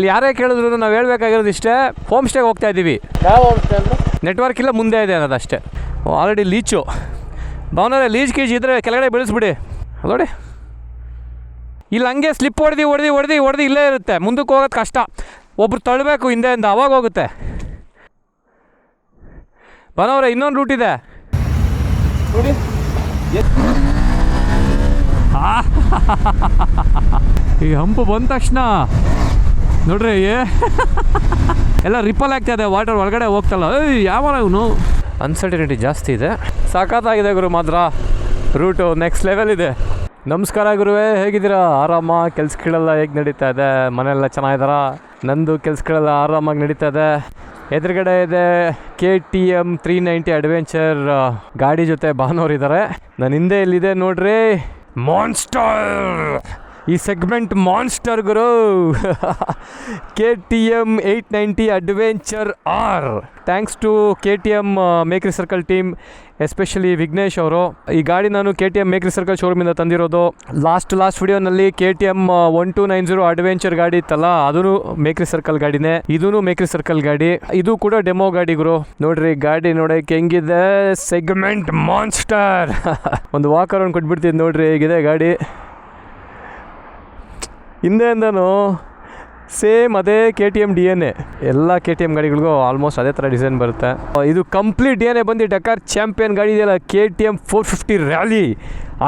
ಇಲ್ಲಿ ಯಾರೇ ಕೇಳಿದ್ರು ನಾವು ಹೇಳ್ಬೇಕಾಗಿರೋದು ಇಷ್ಟೇ ಹೋಮ್ ಸ್ಟೇಗೆ ಹೋಗ್ತಾ ಇದ್ದೀವಿ. ನೆಟ್ವರ್ಕ್ ಇಲ್ಲ ಮುಂದೆ ಇದೆ ಅನ್ನೋದು ಅಷ್ಟೇ. ಆಲ್ರೆಡಿ ಲೀಚು ಭಾವನವ್ರೆ ಲೀಚ್ ಕೀಚ್ ಇದ್ರೆ ಕೆಳಗಡೆ ಬೆಳೆಸ್ಬಿಡಿ. ನೋಡಿ. ಇಲ್ಲಿ ಹಂಗೆ ಸ್ಲಿಪ್ ಹೊಡೆದು ಹೊಡೆದು ಹೊಡೆದು ಹೊಡೆದು ಇಲ್ಲೇ ಇರುತ್ತೆ. ಮುಂದಕ್ಕೆ ಹೋಗೋದು ಕಷ್ಟ. ಒಬ್ರು ತಳ್ಳಬೇಕು ಹಿಂದೆಯಿಂದ ಅವಾಗ ಹೋಗುತ್ತೆ. ಭಾವನವ್ರೆ ಇನ್ನೊಂದು ರೂಟ್ ಇದೆ. ನೋಡಿ. ಈ ಹಂಪು ಬಂದ ತಕ್ಷಣ. ನೋಡ್ರಿ ಎಲ್ಲ ರಿಪಲ್ ಆಗ್ತಾ ಇದೆ ವಾಟರ್ ಒಳಗಡೆ ಹೋಗ್ತಲ್ಲ. ಏಯ್, ಯಾವ ಅನ್ಸರ್ಟಿನಿಟಿ ಜಾಸ್ತಿ ಇದೆ. ಸಾಕಾತಾಗಿದೆ ಗುರು ಮಾತ್ರ. ರೂಟು ನೆಕ್ಸ್ಟ್ ಲೆವೆಲ್ ಇದೆ. ನಮಸ್ಕಾರ ಗುರುವೇ, ಹೇಗಿದ್ದೀರಾ? ಆರಾಮ? ಕೆಲ್ಸಗಳೆಲ್ಲ ಹೇಗೆ ನಡೀತಾ ಇದೆ? ಮನೆಯೆಲ್ಲ ಚೆನ್ನಾಗಿದಾರ ನಂದು ಕೆಲ್ಸಗಳೆಲ್ಲ ಆರಾಮಾಗಿ ನಡೀತಾ ಇದೆ. ಎದುರುಗಡೆ ಇದೆ K T M three ninety adventure ಗಾಡಿ ಜೊತೆ ಭಾನೋರ್ ಇದ್ದಾರೆ. ನನ್ನ ಹಿಂದೆ ಇಲ್ಲಿದೆ ನೋಡ್ರಿ? ಮಾನ್ಸ್ಟರ್ ಈ segment monster Guru. K T M eight ninety adventure R. Thanks to K T M Mekhri circle team, especially Vignesh ಅವರು. ಈ ಗಾಡಿ ನಾನು K T M Mekhri circle ಶೋರೂಮಿಂದ ತಂದಿರೋದು. ಲಾಸ್ಟ್ ಲಾಸ್ಟ್ ವಿಡಿಯೋನಲ್ಲಿ K T M one two nine zero adventure ಗಾಡಿ ಇತ್ತಲ್ಲ ಅದೂ Mekhri circle ಗಾಡಿನೇ. ಇದೂ ಮೇಕ್ರಿ ಸರ್ಕಲ್ ಗಾಡಿ. ಇದು ಕೂಡ ಡೆಮೋ ಗಾಡಿ ಗುರು. ನೋಡ್ರಿ ಗಾಡಿ ನೋಡೋಕೆ ಹೆಂಗಿದೆ? Segment monster. ಒಂದು ವಾಕರ್ ಒಂದು ಕೊಟ್ಬಿಡ್ತೀನಿ ನೋಡ್ರಿ, ಹೇಗಿದೆ ಗಾಡಿ? ಹಿಂದೆಯಿಂದನೂ ಸೇಮ್ ಅದೇ K T M D N A ಎಲ್ಲ ಕೆ ಟಿ ಎಂ ಗಾಡಿಗಳಿಗೂ ಆಲ್ಮೋಸ್ಟ್ ಅದೇ ಥರ ಡಿಸೈನ್ ಬರುತ್ತೆ. ಇದು ಕಂಪ್ಲೀಟ್ ಡಿ ಎನ್ ಎ ಬಂದು ಡಕಾರ್ ಚಾಂಪಿಯನ್ ಗಾಡಿ ಇದೆಯಲ್ಲ K T M four fifty rally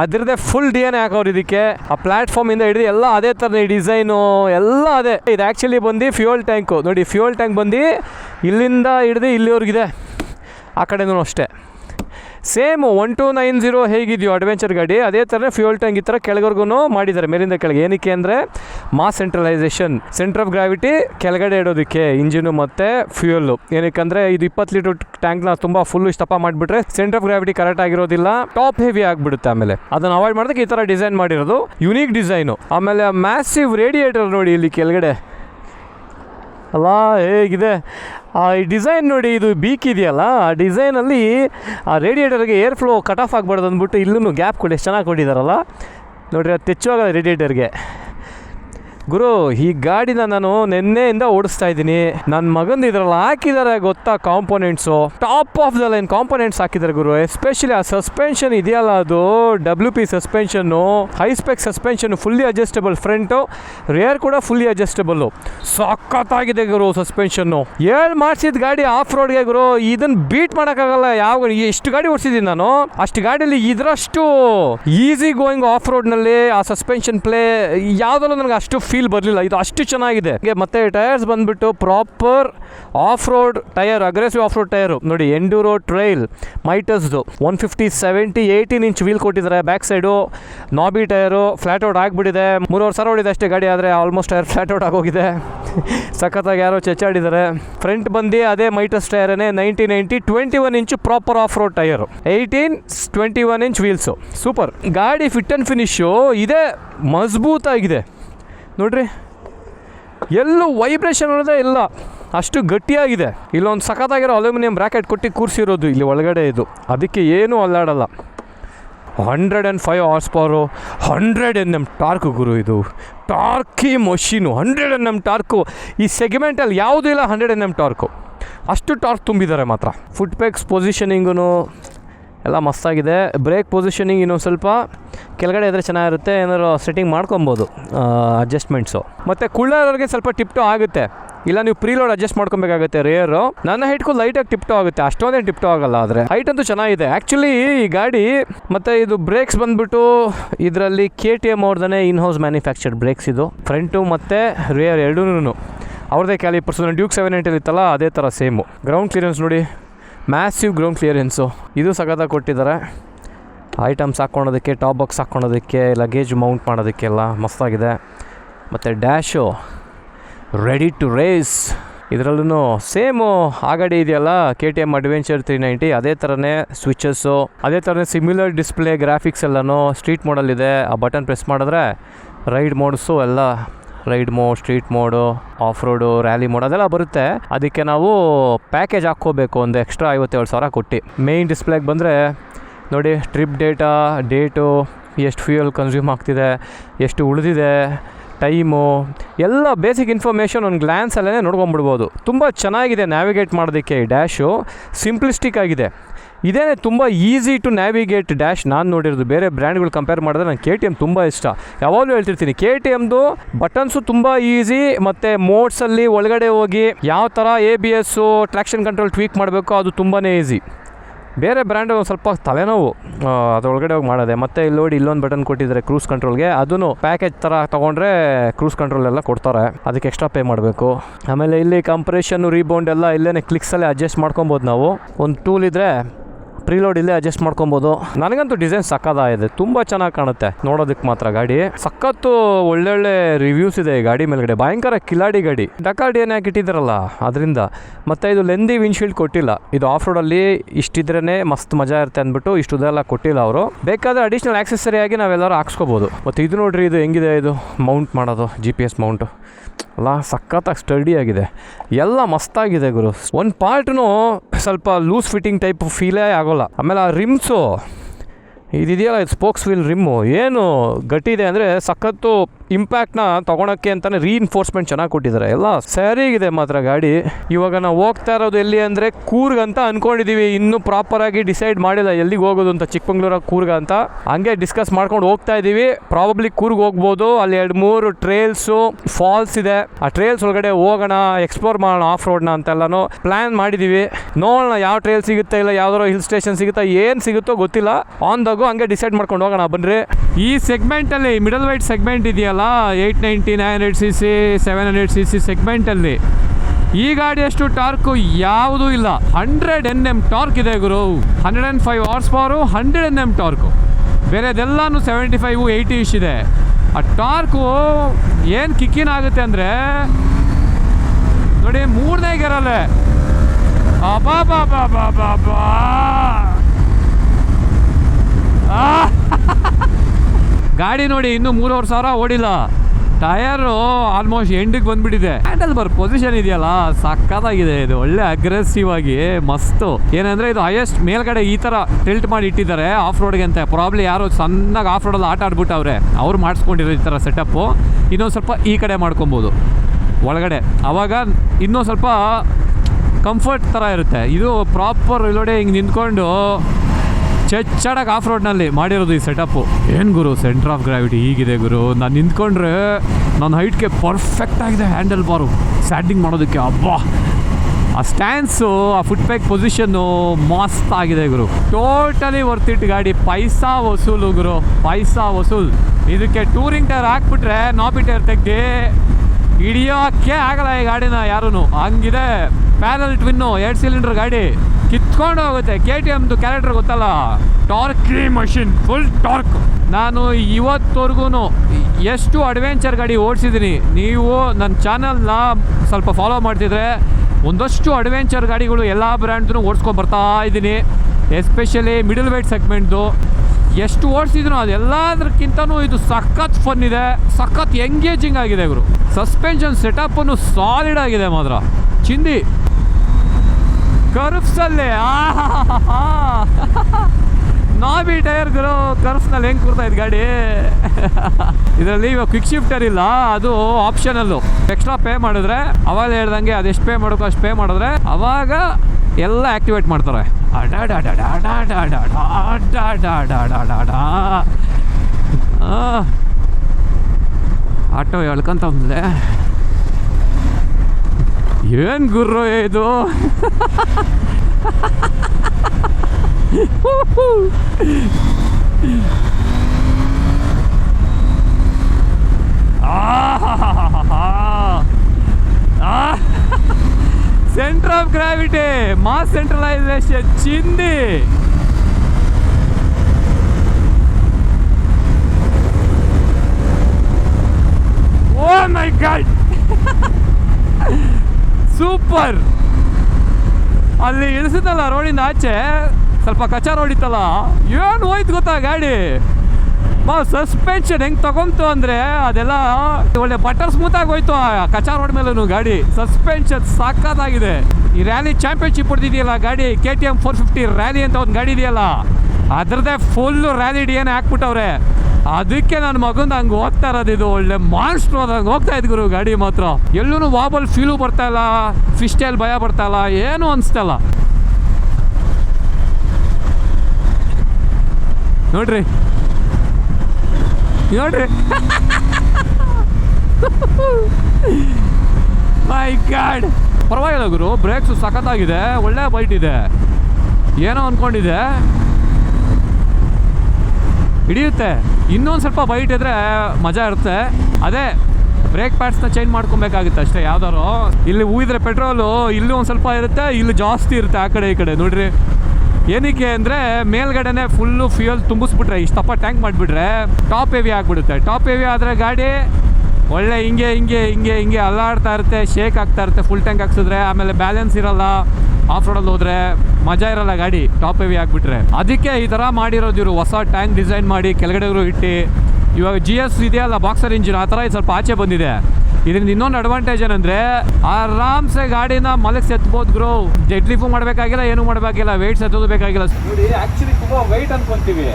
ಅದರದ್ದೇ ಫುಲ್ ಡಿ ಎನ್ ಎ ಹಾಕೋರು ಇದಕ್ಕೆ. ಆ ಪ್ಲ್ಯಾಟ್ಫಾರ್ಮಿಂದ ಹಿಡಿದು ಎಲ್ಲ ಅದೇ ಥರ ಡಿಸೈನು ಎಲ್ಲ ಅದೇ. ಇದು ಆ್ಯಕ್ಚುಲಿ ಬಂದು ಫ್ಯೂಯಲ್ ಟ್ಯಾಂಕು ನೋಡಿ ಫ್ಯೂಯಲ್ ಟ್ಯಾಂಕ್ ಬಂದು ಇಲ್ಲಿಂದ ಹಿಡಿದು ಇಲ್ಲಿವರೆಗಿದೆ. ಆ ಕಡೆನೂ ಅಷ್ಟೇ. Same one two nine zero ಹೇಗಿದೆಯೋ ಅಡ್ವೆಂಚರ್ ಗಾಡಿ ಅದೇ ಥರ ಫ್ಯೂಯಲ್ ಟ್ಯಾಂಕ್ ಈ ಥರ ಕೆಳಗರ್ಗೂ ಮಾಡಿದ್ದಾರೆ, ಮೇಲಿಂದ ಕೆಳಗೆ. ಏನಕ್ಕೆ ಅಂದರೆ mass centralisation centre of gravity ಕೆಳಗಡೆ ಇಡೋದಕ್ಕೆ ಇಂಜಿನು ಮತ್ತು ಫ್ಯೂಯಲ್ಲು ಏನಕ್ಕೆ ಇದು ಇಪ್ಪತ್ತು ಲೀಟರ್ ಟ್ಯಾಂಕ್ನ ತುಂಬ ಫುಲ್ ಇಷ್ಟಪ್ಪ ಮಾಡಿಬಿಟ್ರೆ ಸೆಂಟರ್ ಆಫ್ ಗ್ರಾವಿಟಿ ಕರೆಕ್ಟ್ ಆಗಿರೋದಿಲ್ಲ ಟಾಪ್ ಹೆವಿ ಆಗಿಬಿಡುತ್ತೆ ಆಮೇಲೆ. ಅದನ್ನು ಅವಾಯ್ಡ್ ಮಾಡೋದಕ್ಕೆ ಈ ಥರ ಡಿಸೈನ್ ಮಾಡಿರೋದು ಯುನೀಕ್ ಡಿಸೈನು ಆಮೇಲೆ ಮ್ಯಾಸಿವ್ ರೇಡಿಯೇಟರ್ ನೋಡಿ ಇಲ್ಲಿ ಕೆಳಗಡೆ. ಅಲ್ಲ, ಹೇಗಿದೆ? ಈ ಡಿಸೈನ್ ನೋಡಿ, ಇದು ಬೀಕ್ ಇದೆಯಲ್ಲ, ಆ ಡಿಸೈನಲ್ಲಿ ಆ ರೇಡಿಯೇಟರ್ಗೆ ಏರ್ ಫ್ಲೋ ಕಟ್ ಆಫ್ ಆಗಬಾರ್ದು ಅಂದ್ಬಿಟ್ಟು ಇಲ್ಲೂ ಗ್ಯಾಪ್ ಕೊಡಿ ಎಷ್ಟು ಚೆನ್ನಾಗಿ ಕೊಟ್ಟಿದ್ದಾರಲ್ಲ ನೋಡಿರಿ, ಅದು ತೆಚ್ಚುವಾಗ ರೇಡಿಯೇಟರ್ಗೆ ಗುರು, ಈ ಗಾಡಿನ ನಾನು ನಿನ್ನೆಯಿಂದ ಓಡಿಸ್ತಾ ಇದ್ದೀನಿ. ನನ್ನ ಮಗಂದು ಇದ್ರಲ್ಲಿ ಹಾಕಿದ್ದಾರೆ ಗೊತ್ತಾ components top of the line components ಹಾಕಿದ್ದಾರೆ ಗುರು. ಎಸ್ಪೆಷಲಿ ಆ ಸಸ್ಪೆನ್ಷನ್ ಇದೆಯಲ್ಲ ಅದು W P suspension high spec suspension fully adjustable front rear ಕೂಡ ಫುಲ್ಲಿ ಅಡ್ಜಸ್ಟಬಲ್ಲು ಸಖತ್ತಾಗಿದೆ ಗುರು ಸಸ್ಪೆನ್ಷನ್ನು ಏಳು ಮಾಡಿಸಿದ ಗಾಡಿ ಆಫ್ ರೋಡ್ಗೆ ಗುರು ಇದನ್ನು ಬೀಟ್ ಮಾಡೋಕ್ಕಾಗಲ್ಲ. ಯಾವ ಎಷ್ಟು ಗಾಡಿ ಓಡಿಸಿದ್ದೀನಿ ನಾನು? ಅಷ್ಟು ಗಾಡಿಯಲ್ಲಿ ಇದರಷ್ಟು ಈಸಿ ಗೋಯಿಂಗ್ ಆಫ್ ರೋಡ್ನಲ್ಲಿ ಆ ಸಸ್ಪೆನ್ಷನ್ ಪ್ಲೇ ಯಾವುದಲ್ಲೂ ನನಗೆ ಅಷ್ಟು ಫೀಲ್ ಬರಲಿಲ್ಲ. ಇದು ಅಷ್ಟು ಚೆನ್ನಾಗಿದೆ. ಮತ್ತೆ ಟೈರ್ಸ್ ಬಂದ್ಬಿಟ್ಟು proper off road tyre aggressive off road tyre ನೋಡಿ enduro trail ಮೈಟಸ್ದು one fifty seventy eighteen inch wheel ಕೊಟ್ಟಿದ್ದಾರೆ back side knobby tyre flat out ಆಗಿಬಿಟ್ಟಿದೆ. ಮೂರುವರೆ ಸಾವಿರ ಹೊಡಿದೆ ಅಷ್ಟೇ ಗಾಡಿ, ಆದರೆ ಆಲ್ಮೋಸ್ಟ್ ಟೈರ್ ಫ್ಲಾಟ್ ಔಟ್ ಆಗೋಗಿದೆ. ಸಖತ್ತಾಗಿ ಯಾರೋ ಚೆಚ್ಚಾಡಿದ್ದಾರೆ ಫ್ರಂಟ್ ಬಂದು ಅದೇ Mitas ಟೈರೇ ninety ninety twenty one inch proper off road tyre eighteen twenty one inch wheels super ಗಾಡಿ ಫಿಟ್ ಆ್ಯಂಡ್ ಫಿನಿಶು ಇದೇ ಮಜಬೂತಾಗಿದೆ. ನೋಡ್ರಿ, ಎಲ್ಲೂ ವೈಬ್ರೇಷನ್ ಅನ್ನೋದೇ ಇಲ್ಲ. ಅಷ್ಟು ಗಟ್ಟಿಯಾಗಿದೆ. ಇಲ್ಲೊಂದು ಸಖತ್ತಾಗಿರೋ ಅಲ್ಯೂಮಿನಿಯಂ ಬ್ರ್ಯಾಕೆಟ್ ಕೊಟ್ಟು ಕೂರಿಸಿರೋದು ಇಲ್ಲಿ ಒಳಗಡೆ ಇದು. ಅದಕ್ಕೆ ಏನೂ ಅಲ್ಲಾಡಲ್ಲ. Hundred and five horse power hundred N M torque ಗುರು ಇದು. Torquey machine hundred N M torque ಈ ಸೆಗ್ಮೆಂಟಲ್ಲಿ ಯಾವುದೂ ಇಲ್ಲ ಹಂಡ್ರೆಡ್ ಎನ್ ಎಂ ಟಾರ್ಕು ಅಷ್ಟು ಟಾರ್ಕ್ ತುಂಬಿದ್ದಾರೆ ಮಾತ್ರ. ಫುಟ್ ಪೊಸಿಷನಿಂಗು ಪೊಸಿಷನಿಂಗೂ ಎಲ್ಲ ಮಸ್ತಾಗಿದೆ ಬ್ರೇಕ್ ಪೊಸಿಷನಿಂಗ್ ಇನ್ನೊಂದು ಸ್ವಲ್ಪ ಕೆಳಗಡೆ ಇದ್ದರೆ ಚೆನ್ನಾಗಿರುತ್ತೆ. ಏನಾದ್ರು ಸೆಟ್ಟಿಂಗ್ ಮಾಡ್ಕೊಬೋದು ಅಡ್ಜಸ್ಟ್ಮೆಂಟ್ಸು ಮತ್ತು ಕುಳ್ಳೋರಿಗೆ ಸ್ವಲ್ಪ ಟಿಪ್ಟೋ ಆಗುತ್ತೆ. ಇಲ್ಲ ನೀವು ಪ್ರೀಲೋಡ್ ಅಡ್ಜಸ್ಟ್ ಮಾಡ್ಕೊಬೇಕಾಗುತ್ತೆ ರೇರು ನನ್ನ ಹೈಟ್ಗೂ ಲೈಟಾಗಿ ಟಿಪ್ಟೋ ಆಗುತ್ತೆ. ಅಷ್ಟೊಂದೇನು ಟಿಪ್ಟೋ ಆಗಲ್ಲ ಆದರೆ. ಹೈಟ್ ಅಂತೂ ಚೆನ್ನಾಗಿದೆ. ಆ್ಯಕ್ಚುಲಿ ಈ ಗಾಡಿ ಮತ್ತು ಇದು ಬ್ರೇಕ್ಸ್ ಬಂದ್ಬಿಟ್ಟು ಇದರಲ್ಲಿ ಕೆ ಟಿ ಎಂ ಅವ್ರದೇ ಇನ್ ಹೌಸ್ ಮ್ಯಾನುಫ್ಯಾಕ್ಚರ್ಡ್ ಬ್ರೇಕ್ಸ್ ಇದು. ಫ್ರಂಟು ಮತ್ತು ರೇರ್ ಎರಡೂ ಅವ್ರದ್ದೇ ಕ್ಯಾಲಿಪರ್ಸ್ ಡ್ಯೂಕ್ ಸೆವೆನ್ ಏಟಲ್ಲಿ ಇತ್ತಲ್ಲ, ಅದೇ ಥರ ಸೇಮು ಗ್ರೌಂಡ್ ಕ್ಲಿಯರೆನ್ಸ್ ನೋಡಿ. ಮ್ಯಾಸಿವ್ ಗ್ರೌಂಡ್ ಕ್ಲಿಯರೆನ್ಸು ಇದು ಸಗತ ಕೊಟ್ಟಿದ್ದಾರೆ. ಐಟಮ್ಸ್ ಹಾಕ್ಕೊಳೋದಕ್ಕೆ ಟಾಪ್ ಬಾಕ್ಸ್ ಹಾಕ್ಕೊಳೋದಕ್ಕೆ ಲಗೇಜ್ ಮೌಂಟ್ ಮಾಡೋದಕ್ಕೆಲ್ಲ ಮಸ್ತಾಗಿದೆ. ಮತ್ತು ಡ್ಯಾಶು ರೆಡಿ ಟು ರೇಸ್ ಇದರಲ್ಲೂ ಸೇಮು ಆ ಗಾಡಿ ಇದೆಯಲ್ಲ K T M adventure three ninety ಅದೇ ಥರನೇ ಸ್ವಿಚಸ್ಸು ಅದೇ ಥರನೇ ಸಿಮಿಲರ್ ಡಿಸ್ಪ್ಲೇ ಗ್ರಾಫಿಕ್ಸ್ ಎಲ್ಲನೂ ಸ್ಟ್ರೀಟ್ ಮೋಡಲ್ಲಿದೆ ಆ ಬಟನ್ ಪ್ರೆಸ್ ಮಾಡಿದ್ರೆ ರೈಡ್ ಮೋಡ್ಸು ಎಲ್ಲ ride mode street mode, off road, rally mode ಅದೆಲ್ಲ ಬರುತ್ತೆ. ಅದಕ್ಕೆ ನಾವು ಪ್ಯಾಕೇಜ್ ಹಾಕ್ಕೋಬೇಕು, ಒಂದು ಎಕ್ಸ್ಟ್ರಾ ಐವತ್ತೇಳು ಸಾವಿರ ಕೊಟ್ಟು. ಮೇಯ್ನ್ ಡಿಸ್ಪ್ಲೇಗೆ ಬಂದರೆ ನೋಡಿ, ಟ್ರಿಪ್ ಡೇಟಾ, ಡೇಟು, ಎಷ್ಟು ಫ್ಯೂಯಲ್ ಕನ್ಸ್ಯೂಮ್ ಆಗ್ತಿದೆ, ಎಷ್ಟು ಉಳಿದಿದೆ, ಟೈಮು, ಎಲ್ಲ ಬೇಸಿಕ್ ಇನ್ಫಾರ್ಮೇಷನ್ ಒಂದು ಗ್ಲ್ಯಾನ್ಸಲ್ಲೇ ನೋಡ್ಕೊಂಬಿಡ್ಬೋದು. ತುಂಬ ಚೆನ್ನಾಗಿದೆ ನ್ಯಾವಿಗೇಟ್ ಮಾಡೋದಕ್ಕೆ ಈ ಡ್ಯಾಶು. ಸಿಂಪ್ಲಿಸ್ಟಿಕ್ ಆಗಿದೆ. ಇದೇ ತುಂಬ ಈಸಿ ಟು ನ್ಯಾವಿಗೇಟ್ ಡ್ಯಾಶ್ ನಾನು ನೋಡಿರೋದು. ಬೇರೆ ಬ್ರ್ಯಾಂಡ್ಗಳು ಕಂಪೇರ್ ಮಾಡಿದ್ರೆ ನಂಗೆ ಕೆ ಟಿ ಎಂ ತುಂಬ ಇಷ್ಟ. ಯಾವಾಗಲೂ ಹೇಳ್ತಿರ್ತೀನಿ ಕೆ ಟಿ ಎಮ್ದು ಬಟನ್ಸು ತುಂಬ ಈಸಿ ಮತ್ತು ಮೋಡ್ಸಲ್ಲಿ ಒಳಗಡೆ ಹೋಗಿ ಯಾವ ಥರ A B S traction control tweak ಮಾಡಬೇಕು ಅದು ತುಂಬಾ ಈಸಿ ಬೇರೆ ಬ್ರ್ಯಾಂಡ್ ಒಂದು ಸ್ವಲ್ಪ ತಲೆನೋವು ಅದು ಅದ್ರೊಳಗಡೆ ಹೋಗಿ ಮಾಡೋದೆ. ಮತ್ತೆ ಇಲ್ಲಿ ನೋಡಿ ಇಲ್ಲೊಂದು ಬಟನ್ ಕೊಟ್ಟಿದ್ದಾರೆ ಕ್ರೂಸ್ ಕಂಟ್ರೋಲ್ಗೆ ಅದನ್ನು ಪ್ಯಾಕೇಜ್ ಥರ ತೊಗೊಂಡ್ರೆ ಕ್ರೂಸ್ ಕಂಟ್ರೋಲ್ ಎಲ್ಲ ಕೊಡ್ತಾರೆ. ಅದಕ್ಕೆ ಎಕ್ಸ್ಟ್ರಾ ಪೇ ಮಾಡಬೇಕು. ಆಮೇಲೆ ಇಲ್ಲಿ ಕಂಪ್ರೆಷನ್ನು ರೀಬೌಂಡ್ ಎಲ್ಲ ಇಲ್ಲೇ ಕ್ಲಿಕ್ಸಲ್ಲೇ ಅಡ್ಜಸ್ಟ್ ಮಾಡ್ಕೊಬೋದು ನಾವು. ಒಂದು ಟೂಲ್ ಇದ್ದರೆ ಪ್ರೀಲೋಡ್ ಇಲ್ಲೇ ಅಡ್ಜಸ್ಟ್ ಮಾಡ್ಕೊಬೋದು. ನನಗಂತೂ ಡಿಸೈನ್ ಸಕ್ಕತ್ತಾಗಿದೆ ತುಂಬ ಚೆನ್ನಾಗಿ ಕಾಣುತ್ತೆ. ನೋಡೋದಕ್ಕೆ ಮಾತ್ರ ಗಾಡಿ. ಸಖತ್ತು ಒಳ್ಳೊಳ್ಳೆ ರಿವ್ಯೂಸ್ ಇದೆ ಈ ಗಾಡಿ ಮೇಲ್ಗಡೆ. ಭಯಂಕರ ಕಿಲಾಡಿ ಗಾಡಿ. ಡಕಾರ್ಡ್ ಏನು ಇಟ್ಟಿದ್ರಲ್ಲ ಅದರಿಂದ. ಮತ್ತೆ ಇದು ಲೆಂದಿ ವಿಂಡ್ಶೀಲ್ಡ್ ಕೊಟ್ಟಿಲ್ಲ. ಇದು ಆಫ್ ರೋಡಲ್ಲಿ ಇಷ್ಟಿದ್ರೇ ಮಸ್ತ್ ಮಜಾ ಇರುತ್ತೆ ಅಂದ್ಬಿಟ್ಟು ಇಷ್ಟುದೆಲ್ಲ ಕೊಟ್ಟಿಲ್ಲ ಅವರು. ಬೇಕಾದ್ರೆ ಅಡಿಷನಲ್ ಆಕ್ಸೆಸರಿ ಆಗಿ ನಾವೆಲ್ಲರೂ ಹಾಕ್ಸ್ಕೊಬೋದು. ಮತ್ತು ಇದು ನೋಡ್ರಿ, ಇದು ಹೆಂಗಿದೆ ಇದು? ಮೌಂಟ್ ಮಾಡೋದು ಜಿ ಪಿ ಎಸ್ ಮೌಂಟು ಅಲ್ಲ, ಸಖತ್ತಾಗಿ ಸ್ಟಡಿ ಆಗಿದೆ. ಎಲ್ಲ ಮಸ್ತಾಗಿದೆ ಗುರು. ಒಂದು ಪಾರ್ಟ್ನು ಸ್ವಲ್ಪ ಲೂಸ್ ಫಿಟ್ಟಿಂಗ್ ಟೈಪ್ ಫೀಲೇ ಆಗೋಲ್ಲ. ಆಮೇಲೆ ಆ ರಿಮ್ಸು ಇದಿದೆಯಲ್ಲ, ಇದು ಸ್ಪೋಕ್ಸ್ ವೀಲ್ ರಿಮ್ಮು ಏನು ಗಟ್ಟಿದೆ ಅಂದರೆ ಸಖತ್ತು ಇಂಪ್ಯಾಕ್ಟ್ನ ತೊಗೊಳಕ್ಕೆ ಅಂತಲೇ ರೀಇನ್ಫೋರ್ಸ್ಮೆಂಟ್ ಚೆನ್ನಾಗಿ ಕೊಟ್ಟಿದ್ದಾರೆ. ಎಲ್ಲ ಸರಿಗಿದೆ ಮಾತ್ರ ಗಾಡಿ. ಇವಾಗ ನಾವು ಹೋಗ್ತಾ ಇರೋದು ಎಲ್ಲಿ ಅಂದರೆ ಕೂರ್ಗ್ ಅಂತ ಅಂದ್ಕೊಂಡಿದ್ದೀವಿ ಇನ್ನೂ ಪ್ರಾಪರಾಗಿ ಡಿಸೈಡ್ ಮಾಡಿಲ್ಲ ಎಲ್ಲಿಗೆ ಹೋಗೋದು ಅಂತ, ಚಿಕ್ಕಮಂಗ್ಳೂರ ಕೂರ್ಗ ಅಂತ. ಹಂಗೆ ಡಿಸ್ಕಸ್ ಮಾಡ್ಕೊಂಡು ಹೋಗ್ತಾ ಇದ್ದೀವಿ ಪ್ರಾಬಬ್ಲಿ ಕೂರ್ಗ್ ಹೋಗ್ಬೋದು. ಅಲ್ಲಿ ಎರಡು ಮೂರು ಟ್ರೇಲ್ಸು ಫಾಲ್ಸ್ ಇದೆ. ಆ ಟ್ರೇಲ್ಸ್ ಒಳಗಡೆ ಹೋಗೋಣ ಎಕ್ಸ್ಪ್ಲೋರ್ ಮಾಡೋಣ ಆಫ್ ರೋಡ್ನ ಅಂತೆಲ್ಲನೂ ಪ್ಲ್ಯಾನ್ ಮಾಡಿದ್ದೀವಿ ನೋಡೋಣ ಯಾವ ಟ್ರೇಲ್ ಸಿಗುತ್ತೆ ಇಲ್ಲ, ಯಾವ್ದಾರೋ ಹಿಲ್ ಸ್ಟೇಷನ್ ಸಿಗುತ್ತಾ, ಏನು ಸಿಗುತ್ತೋ ಗೊತ್ತಿಲ್ಲ. ಆನ್ ದಾಗು ಹಂಗೆ ಡಿಸೈಡ್ ಮಾಡ್ಕೊಂಡು ಹೋಗೋಣ, ಬನ್ರಿ. ಈ ಸೆಗ್ಮೆಂಟಲ್ಲಿ ಮಿಡಲ್ ವೈಟ್ ಸೆಗ್ಮೆಂಟ್ ಇದೆಯಲ್ಲ eight ninety nine hundred C C seven hundred C C ಸೆಗ್ಮೆಂಟಲ್ಲಿ ಈ ಗಾಡಿಯಷ್ಟು ಟಾರ್ಕು ಯಾವುದೂ ಇಲ್ಲ. ಹಂಡ್ರೆಡ್ ಎನ್ ಎಂ ಟಾರ್ಕ್ ಇದೆ ಗುರು. Hundred and five horse power hundred N M torque ಬೇರೆದೆಲ್ಲನೂ seventy five eighty ish ಇದೆ. ಆ torque ಏನು ಕಿಕ್ಕಿನ ಆಗುತ್ತೆ ಅಂದರೆ, ನೋಡಿ ಮೂರನೇ ಗೇರಲ್ಲೇ. ಅಬಾ ಬಾ ಬಾ ಬಾ ಬಾ ಬಾ! ಗಾಡಿ ನೋಡಿ ಇನ್ನೂ ಮೂರುವರೆ ಸಾವಿರ ಓಡಿಲ್ಲ. ಟಯರು ಆಲ್ಮೋಸ್ಟ್ ಎಂಡಿಗೆ ಬಂದ್ಬಿಟ್ಟಿದೆ. ಹ್ಯಾಂಡಲ್ ಬರ್ ಪೊಸಿಷನ್ ಇದೆಯಲ್ಲ ಸಕ್ಕತ್ತಾಗಿದೆ ಇದು. ಒಳ್ಳೆ ಅಗ್ರೆಸಿವ್ ಆಗಿ, ಮಸ್ತು. ಏನಂದ್ರೆ ಇದು ಹೈಯೆಸ್ಟ್ ಮೇಲ್ಗಡೆ ಈ ತರ ಟಿಲ್ಟ್ ಮಾಡಿ ಇಟ್ಟಿದ್ದಾರೆ ಆಫ್ ರೋಡ್ಗೆ ಅಂತ. ಪ್ರಾಬ್ಲಿ ಯಾರು ಸಣ್ಣಗೆ ಆಫ್ ರೋಡಲ್ಲಿ ಆಟ ಆಡ್ಬಿಟ್ಟವ್ರೆ. ಅವ್ರು ಮಾಡಿಸ್ಕೊಂಡಿರೋ ಈ ಥರ ಸೆಟಪ್ಪು ಇನ್ನೊಂದು ಸ್ವಲ್ಪ ಈ ಕಡೆ ಮಾಡ್ಕೊಬೋದು. ಒಳಗಡೆ. ಅವಾಗ ಇನ್ನೂ ಸ್ವಲ್ಪ ಕಂಫರ್ಟ್ ಥರ ಇರುತ್ತೆ. ಇದು ಪ್ರಾಪರ್ ಇಲ್ಲೋಡೆ ಹಿಂಗೆ ನಿಂತ್ಕೊಂಡು ಚೆಚ್ಚಾಡಕ್ಕೆ ಆಫ್ ರೋಡ್ನಲ್ಲಿ ಮಾಡಿರೋದು ಈ ಸೆಟಪ್ಪು ಏನು ಗುರು ಸೆಂಟರ್ ಆಫ್ ಗ್ರಾವಿಟಿ ಹೀಗಿದೆ ಗುರು. ನಾನು ನಿಂತ್ಕೊಂಡ್ರೆ ನನ್ನ ಹೈಟ್ಗೆ ಪರ್ಫೆಕ್ಟ್ ಆಗಿದೆ ಹ್ಯಾಂಡಲ್ ಬಾರು ಸ್ಟ್ಯಾಂಡಿಂಗ್ ಮಾಡೋದಕ್ಕೆ ಅಬ್ಬಾ. ಆ ಸ್ಟ್ಯಾನ್ಸು ಆ ಫುಟ್ ಪ್ಯಾಕ್ ಪೊಸಿಷನ್ನು ಮಸ್ತ್ ಆಗಿದೆ ಗುರು. ಟೋಟಲಿ ವರ್ತ್ ಇಟ್ ಗಾಡಿ. ಪೈಸಾ ವಸೂಲು ಗುರು. ಪೈಸಾ ವಸೂಲ್. ಇದಕ್ಕೆ ಟೂರಿಂಗ್ ಟೈರ್ ಹಾಕ್ಬಿಟ್ರೆ ನಾಪಿ ಟೈರ್ ತೆಗ್ದು ಹಿಡಿಯೋಕ್ಕೆ ಆಗಲ್ಲ ಈ ಗಾಡಿನ ಯಾರೂ ಹಂಗಿದೆ. ಪ್ಯಾರಲ್ ಟ್ವಿನ್ನು ಎರಡು ಸಿಲಿಂಡರ್ ಗಾಡಿ. ಕಿತ್ಕೊಂಡು ಹೋಗುತ್ತೆ. ಕೆ ಟಿ ಎಮ್ದು ಕ್ಯಾರೆಕ್ಟರ್ ಗೊತ್ತಲ್ಲ? ಟಾರ್ಕಿ ಮಷಿನ್ ಫುಲ್ ಟಾರ್ಕ್ ನಾನು ಇವತ್ತವರೆಗೂ ಎಷ್ಟು ಅಡ್ವೆಂಚರ್ ಗಾಡಿ ಓಡಿಸಿದ್ದೀನಿ. ನೀವು ನನ್ನ ಚಾನಲ್ನ ಸ್ವಲ್ಪ ಫಾಲೋ ಮಾಡ್ತಿದ್ರೆ ಒಂದಷ್ಟು ಅಡ್ವೆಂಚರ್ ಗಾಡಿಗಳು ಎಲ್ಲ ಬ್ರ್ಯಾಂಡ್ದು ಓಡಿಸ್ಕೊಂಡು ಬರ್ತಾ ಇದ್ದೀನಿ. ಎಸ್ಪೆಷಲಿ ಮಿಡಲ್ ವೇಟ್ ಸೆಗ್ಮೆಂಟ್ದು ಎಷ್ಟು ಓಡಿಸಿದ್ರು ಅದೆಲ್ಲದಕ್ಕಿಂತನೂ ಇದು ಸಖತ್ ಫನ್ ಇದೆ. ಸಖತ್ ಎಂಗೇಜಿಂಗ್ ಆಗಿದೆ ಇವರು ಸಸ್ಪೆನ್ಷನ್ ಸೆಟಪ್ಪನ್ನು ಸಾಲಿಡ್ ಆಗಿದೆ ಮಾತ್ರ. ಚಿಂದಿ ಕರ್ಫ್ಸಲ್ಲಿ. ನಾಬಿ ಕರ್‌ಫ್ ಕರ್ಫ್ನಲ್ಲಿ ಹೆಂಗೆ ಕೊಡ್ತಾ ಇದೆ ಗಾಡಿ? ಇದರಲ್ಲಿ ಇವಾಗ ಕ್ವಿಕ್ ಶಿಫ್ಟರ್ ಇಲ್ಲ, ಅದು ಆಪ್ಷನಲ್ಲು ಎಕ್ಸ್ಟ್ರಾ ಪೇ ಮಾಡಿದ್ರೆ, ಅವಾಗ ಹೇಳ್ದಂಗೆ ಅದು ಪೇ ಮಾಡಬೇಕು ಅಷ್ಟು ಪೇ ಮಾಡಿದ್ರೆ, ಅವಾಗ ಎಲ್ಲ ಆಕ್ಟಿವೇಟ್ ಮಾಡ್ತಾರೆ. ಆಟೋ ಹೇಳ್ಕೊಂತ ಬಂದೆ ಏನ್ ಗುರ್ರೋ ಇದು centre of gravity mass centralisation చింది ಸೂಪರ್ ಅಲ್ಲಿ ಇಳಿಸಿದಲ್ಲ ರೋಡಿನ ಆಚೆ, ಸ್ವಲ್ಪ ಕಚ ರೋಡ್ ಇತ್ತಲ್ಲ, ಏನು ಹೋಯ್ತು ಗೊತ್ತಾ ಗಾಡಿ? ಬಾ ಸಸ್ಪೆನ್ಷನ್ ಹೆಂಗೆ ತಗೊಂತು ಅಂದರೆ ಅದೆಲ್ಲ ಒಳ್ಳೆ ಬಟರ್ ಸ್ಮೂತಾಗಿ ಹೋಯ್ತು ಆ ಕಚ ರೋಡ್ ಮೇಲೂ ಗಾಡಿ. ಸಸ್ಪೆನ್ಷನ್ ಸಾಕಾಗಿದೆ ಈ ರ್ಯಾಲಿ ಚಾಂಪಿಯನ್ಶಿಪ್ ಹೊಡೆದಿದೆಯಲ್ಲ ಗಾಡಿ K T M four fifty rally ಅಂತ ಒಂದು ಗಾಡಿ ಇದೆಯಲ್ಲ, ಅದರದ್ದೇ ಫುಲ್ ರ್ಯಾಲಿ ಡಿ ಏನೇ ಹಾಕ್ಬಿಟ್ಟವ್ರೆ. ಅದಕ್ಕೆ ನನ್ನ ಮಗಂದು ಹಂಗೆ ಹೋಗ್ತಾ ಇರೋದು ಇದು ಒಳ್ಳೆ ಮಾನ್ಸ್ಟರ್ ಅದಂಗೆ ಹೋಗ್ತಾ ಇದ್ ಗುರು ಗಾಡಿ ಮಾತ್ರ. ಎಲ್ಲೂ ವಾಬಲ್ ಫೀಲು ಬರ್ತಾ ಇಲ್ಲ ಫಿಶ್ ಭಯ ಬರ್ತಾ ಇಲ್ಲ, ಏನು ಅನಿಸ್ತಲ್ಲ. ನೋಡ್ರಿ. ನೋಡ್ರಿ. ಮೈ ಗಾಡ್ ಪರವಾಗಿಲ್ಲ ಗುರು ಬ್ರೇಕ್ಸು ಸಖತ್ತಾಗಿದೆ, ಒಳ್ಳೆ ಬೈಟ್ ಇದೆ. ಏನೋ ಅನ್ಕೊಂಡಿದೆ ಹಿಡಿಯುತ್ತೆ. ಇನ್ನೊಂದು ಸ್ವಲ್ಪ ಬೈಟ್ ಇದ್ರೆ ಮಜಾ ಇರುತ್ತೆ. ಅದೇ ಬ್ರೇಕ್ ಪ್ಯಾಡ್ಸ್ನ ಚೇಂಜ್ ಮಾಡ್ಕೊಬೇಕಾಗುತ್ತೆ ಅಷ್ಟೇ ಯಾವ್ದಾರು ಇಲ್ಲಿ ಹೂವಿದ್ರೆ ಪೆಟ್ರೋಲು ಇಲ್ಲಿ ಒಂದು ಸ್ವಲ್ಪ ಇರುತ್ತೆ, ಇಲ್ಲಿ ಜಾಸ್ತಿ ಇರುತ್ತೆ ಆ ಕಡೆ ಈ ಕಡೆ, ನೋಡ್ರಿ. ಏನಕ್ಕೆ ಅಂದರೆ, ಮೇಲ್ಗಡೆನೆ ಫುಲ್ಲು ಫ್ಯೂಯಲ್ ತುಂಬಿಸ್ಬಿಟ್ರೆ, ಇಷ್ಟಪ್ಪ ಟ್ಯಾಂಕ್ ಮಾಡಿಬಿಟ್ರೆ ಟಾಪ್ ಹೆವಿ ಆಗಿಬಿಡುತ್ತೆ. ಟಾಪ್ ಹೆವಿ ಆದರೆ ಗಾಡಿ ಒಳ್ಳೆ ಹಿಂಗೆ ಹಿಂಗೆ ಹಿಂಗೆ ಹಿಂಗೆ ಅಲ್ಲಾಡ್ತಾ ಇರುತ್ತೆ ಶೇಕ್ ಆಗ್ತಾ ಇರುತ್ತೆ ಫುಲ್ ಟ್ಯಾಂಕ್ ಹಾಕ್ಸಿದ್ರೆ, ಆಮೇಲೆ ಬ್ಯಾಲೆನ್ಸ್ ಇರಲ್ಲ ಆಫ್ ರೋಡಲ್ಲಿ ಹೋದ್ರೆ. ಮಜಾ ಇರಲ್ಲ ಗಾಡಿ ಟಾಪ್ ಹೆವಿ ಆಗಿಬಿಟ್ರೆ. ಅದಕ್ಕೆ ಈ ಥರ ಮಾಡಿರೋದು ಇವರು. ಹೊಸ ಟ್ಯಾಂಕ್ ಡಿಸೈನ್ ಮಾಡಿ ಕೆಳಗಡೆ ಇಟ್ಟು, ಇವಾಗ ಜಿ ಎಸ್ ಇದೆಯಲ್ಲ ಬಾಕ್ಸರ್ ಇಂಜಿನ್ ಆ ಥರ ಇದು ಸ್ವಲ್ಪ ಆಚೆ ಬಂದಿದೆ. ಇದರಿಂದ ಇನ್ನೊಂದು ಅಡ್ವಾಂಟೇಜ್ ಏನಂದ್ರೆ, ಆರಾಮ್ಸೆ ಗಾಡಿನ ಮಲಗಿಸಿ ಎತ್ಬೋದು ಗ್ರೋ ಡೆಡ್ ಲಿಫು ಮಾಡಬೇಕಾಗಿಲ್ಲ, ಏನು ಮಾಡಬೇಕಾಗಿಲ್ಲ ವೆಯ್ಟ್ಸ್ ಎತ್ತೋದು ಬೇಕಾಗಿಲ್ಲ. ನೋಡಿ ಆಕ್ಚುಲಿ ತುಂಬ ವೆಯ್ಟ್ ಅನ್ಕೊಂತೀವಿ.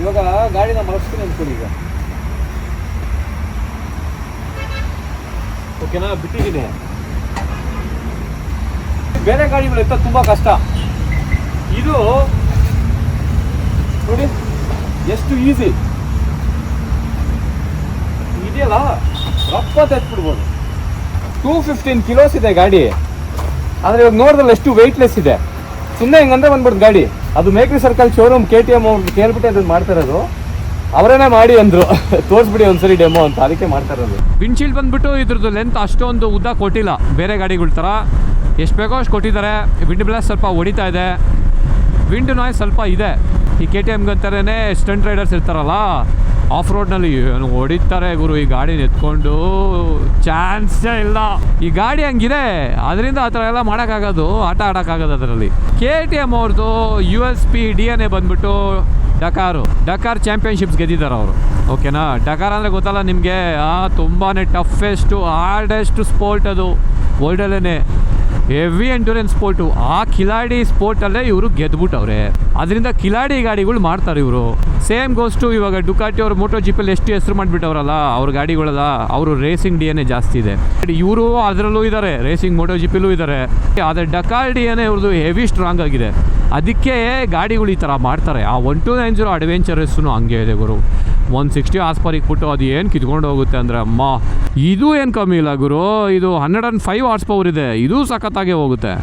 ಇವಾಗ ಗಾಡಿನ ಮಲಗಿಸ್ತೀನಿ ಅನ್ಕೊಳ್ಳಿ ಈಗ. ಓಕೆನಾ ಬಿಟ್ಟಿದ್ದೀನಿ. ಬೇರೆ ಗಾಡಿಗಳು ಎತ್ತ ತುಂಬಾ ಕಷ್ಟ. ಇದು ನೋಡಿ, ಎಷ್ಟು ಈಸಿ ಇದೆಯಲ್ಲ ರಪ್ಪ ಎತ್ಬಿಡ್ಬೋದು ಟೂ ಫಿಫ್ಟೀನ್ ಕಿಲೋಸ್ ಇದೆ ಗಾಡಿ. ಆದರೆ ಇವಾಗ ನೋಡಿದ್ರಲ್ಲ ಎಷ್ಟು ವೆಯ್ಟ್ಲೆಸ್ ಇದೆ. ಸುಮ್ಮನೆ ಹಿಂಗಂದ್ರೆ ಬಂದ್ಬಿಡ್ತು ಗಾಡಿ. ಅದು Mekhri circle showroom K T M ಅವ್ರಿಗೆ ಕೇಳ್ಬಿಟ್ಟು ಅದನ್ನು ಮಾಡ್ತಾ ಇರೋದು. ಅವರೇನೆ ಮಾಡಿ ಅಂದರು. ತೋರಿಸ್ಬಿಡಿ ಒಂದ್ಸರಿ ಡೆಮೋ ಅಂತ, ಅದಕ್ಕೆ ಮಾಡ್ತಾ ಇರೋದು. ವಿಂಡ್ಶೀಲ್ಡ್ ಬಂದ್ಬಿಟ್ಟು ಇದ್ರದ್ದು ಲೆಂತ್ ಅಷ್ಟೊಂದು ಉದ್ದ ಕೊಟ್ಟಿಲ್ಲ. ಬೇರೆ ಗಾಡಿಗಳ ಥರ ಎಷ್ಟು ಬೇಕೋ ಅಷ್ಟು ಕೊಟ್ಟಿದ್ದಾರೆ. ವಿಂಡ್ ಬ್ಲಾಸ್ಟ್ ಸ್ವಲ್ಪ ಹೊಡಿತಾ ಇದೆ. ವಿಂಡ್ ನಾಯ್ಸ್ ಸ್ವಲ್ಪ ಇದೆ. ಈ ಕೆ ಟಿ ಎಮ್ಗಂತಾರೇ ಸ್ಟಂಟ್ ರೈಡರ್ಸ್ ಇರ್ತಾರಲ್ಲ ಆಫ್ ರೋಡ್ನಲ್ಲಿ ಹೊಡಿತಾರೆ ಗುರು, ಈ ಗಾಡಿನ ಎತ್ಕೊಂಡು ಚಾನ್ಸೇ ಇಲ್ಲ. ಈ ಗಾಡಿ ಹಂಗಿದೆ. ಅದರಿಂದ ಆ ಥರ ಎಲ್ಲ ಮಾಡೋಕ್ಕಾಗೋದು, ಆಟ ಆಡೋಕ್ಕಾಗೋದು ಅದರಲ್ಲಿ. ಕೆ ಟಿ ಎಂ ಅವ್ರದ್ದು U S P D N A ಬಂದ್ಬಿಟ್ಟು ಡಕಾರು ಡಕಾರ್ ಚಾಂಪಿಯನ್ಶಿಪ್ಸ್ ಗೆದ್ದಿದ್ದಾರೆ ಅವರು. ಓಕೆನಾ ಡಕಾರ್ ಅಂದರೆ ಗೊತ್ತಲ್ಲ ನಿಮಗೆ? ತುಂಬಾ ಟಫೆಸ್ಟು ಹಾರ್ಡೆಸ್ಟ್ ಸ್ಪೋರ್ಟ್ ಅದು. ವರ್ಲ್ಡಲ್ಲೇ ಹೆವಿ ಎಂಟೂರೆನ್ಸ್ ಸ್ಪೋರ್ಟು ಆ ಕಿಲಾಡಿ ಸ್ಪೋರ್ಟಲ್ಲೇ ಇವರು ಗೆದ್ಬಿಟ್ಟವ್ರೆ. ಅದರಿಂದ ಕಿಲಾಡಿ ಗಾಡಿಗಳು ಮಾಡ್ತಾರೆ ಇವರು. ಸೇಮ್ ಗೋಸ್ಟು ಇವಾಗ ಡುಕಾಟಿ ಅವ್ರ ಮೋಟೋ ಜಿಪಲ್ಲಿ ಎಷ್ಟು ಹೆಸರು ಮಾಡಿಬಿಟ್ಟವ್ರಲ್ಲ, ಅವ್ರ ಗಾಡಿಗಳಲ್ಲ, ಅವರು ರೇಸಿಂಗ್ ಡಿ ಎನ್ ಜಾಸ್ತಿ ಇದೆ. ಇವರು ಅದರಲ್ಲೂ ಇದ್ದಾರೆ ರೇಸಿಂಗ್ ಮೋಟೋ ಜಿಪಿಲೂ ಇದ್ದಾರೆ ಆದರೆ ಡಕಾರ್ ಡಿ ಎನ್ ಇವ್ರದ್ದು ಹೆವಿ ಸ್ಟ್ರಾಂಗ್ ಆಗಿದೆ. ಅದಕ್ಕೆ ಗಾಡಿಗಳು ಈ ಥರ ಮಾಡ್ತಾರೆ. ಆ one two nine zero adventurous ಹಂಗೆ ಇದೆ ಗುರು. ಒನ್ ಸಿಕ್ಸ್ಟಿ ಆಸ್ಪರ್ ಕೊಟ್ಟು ಅದು ಏನು ಕಿತ್ಕೊಂಡು ಹೋಗುತ್ತೆ ಅಂದರೆ ಅಮ್ಮ. ಇದು ಏನು ಕಮ್ಮಿ ಇಲ್ಲ ಗುರು, ಇದು hundred and five horse power ಇದೆ, ಇದು ಸಖತ್ತಾಗೆ ಹೋಗುತ್ತೆ.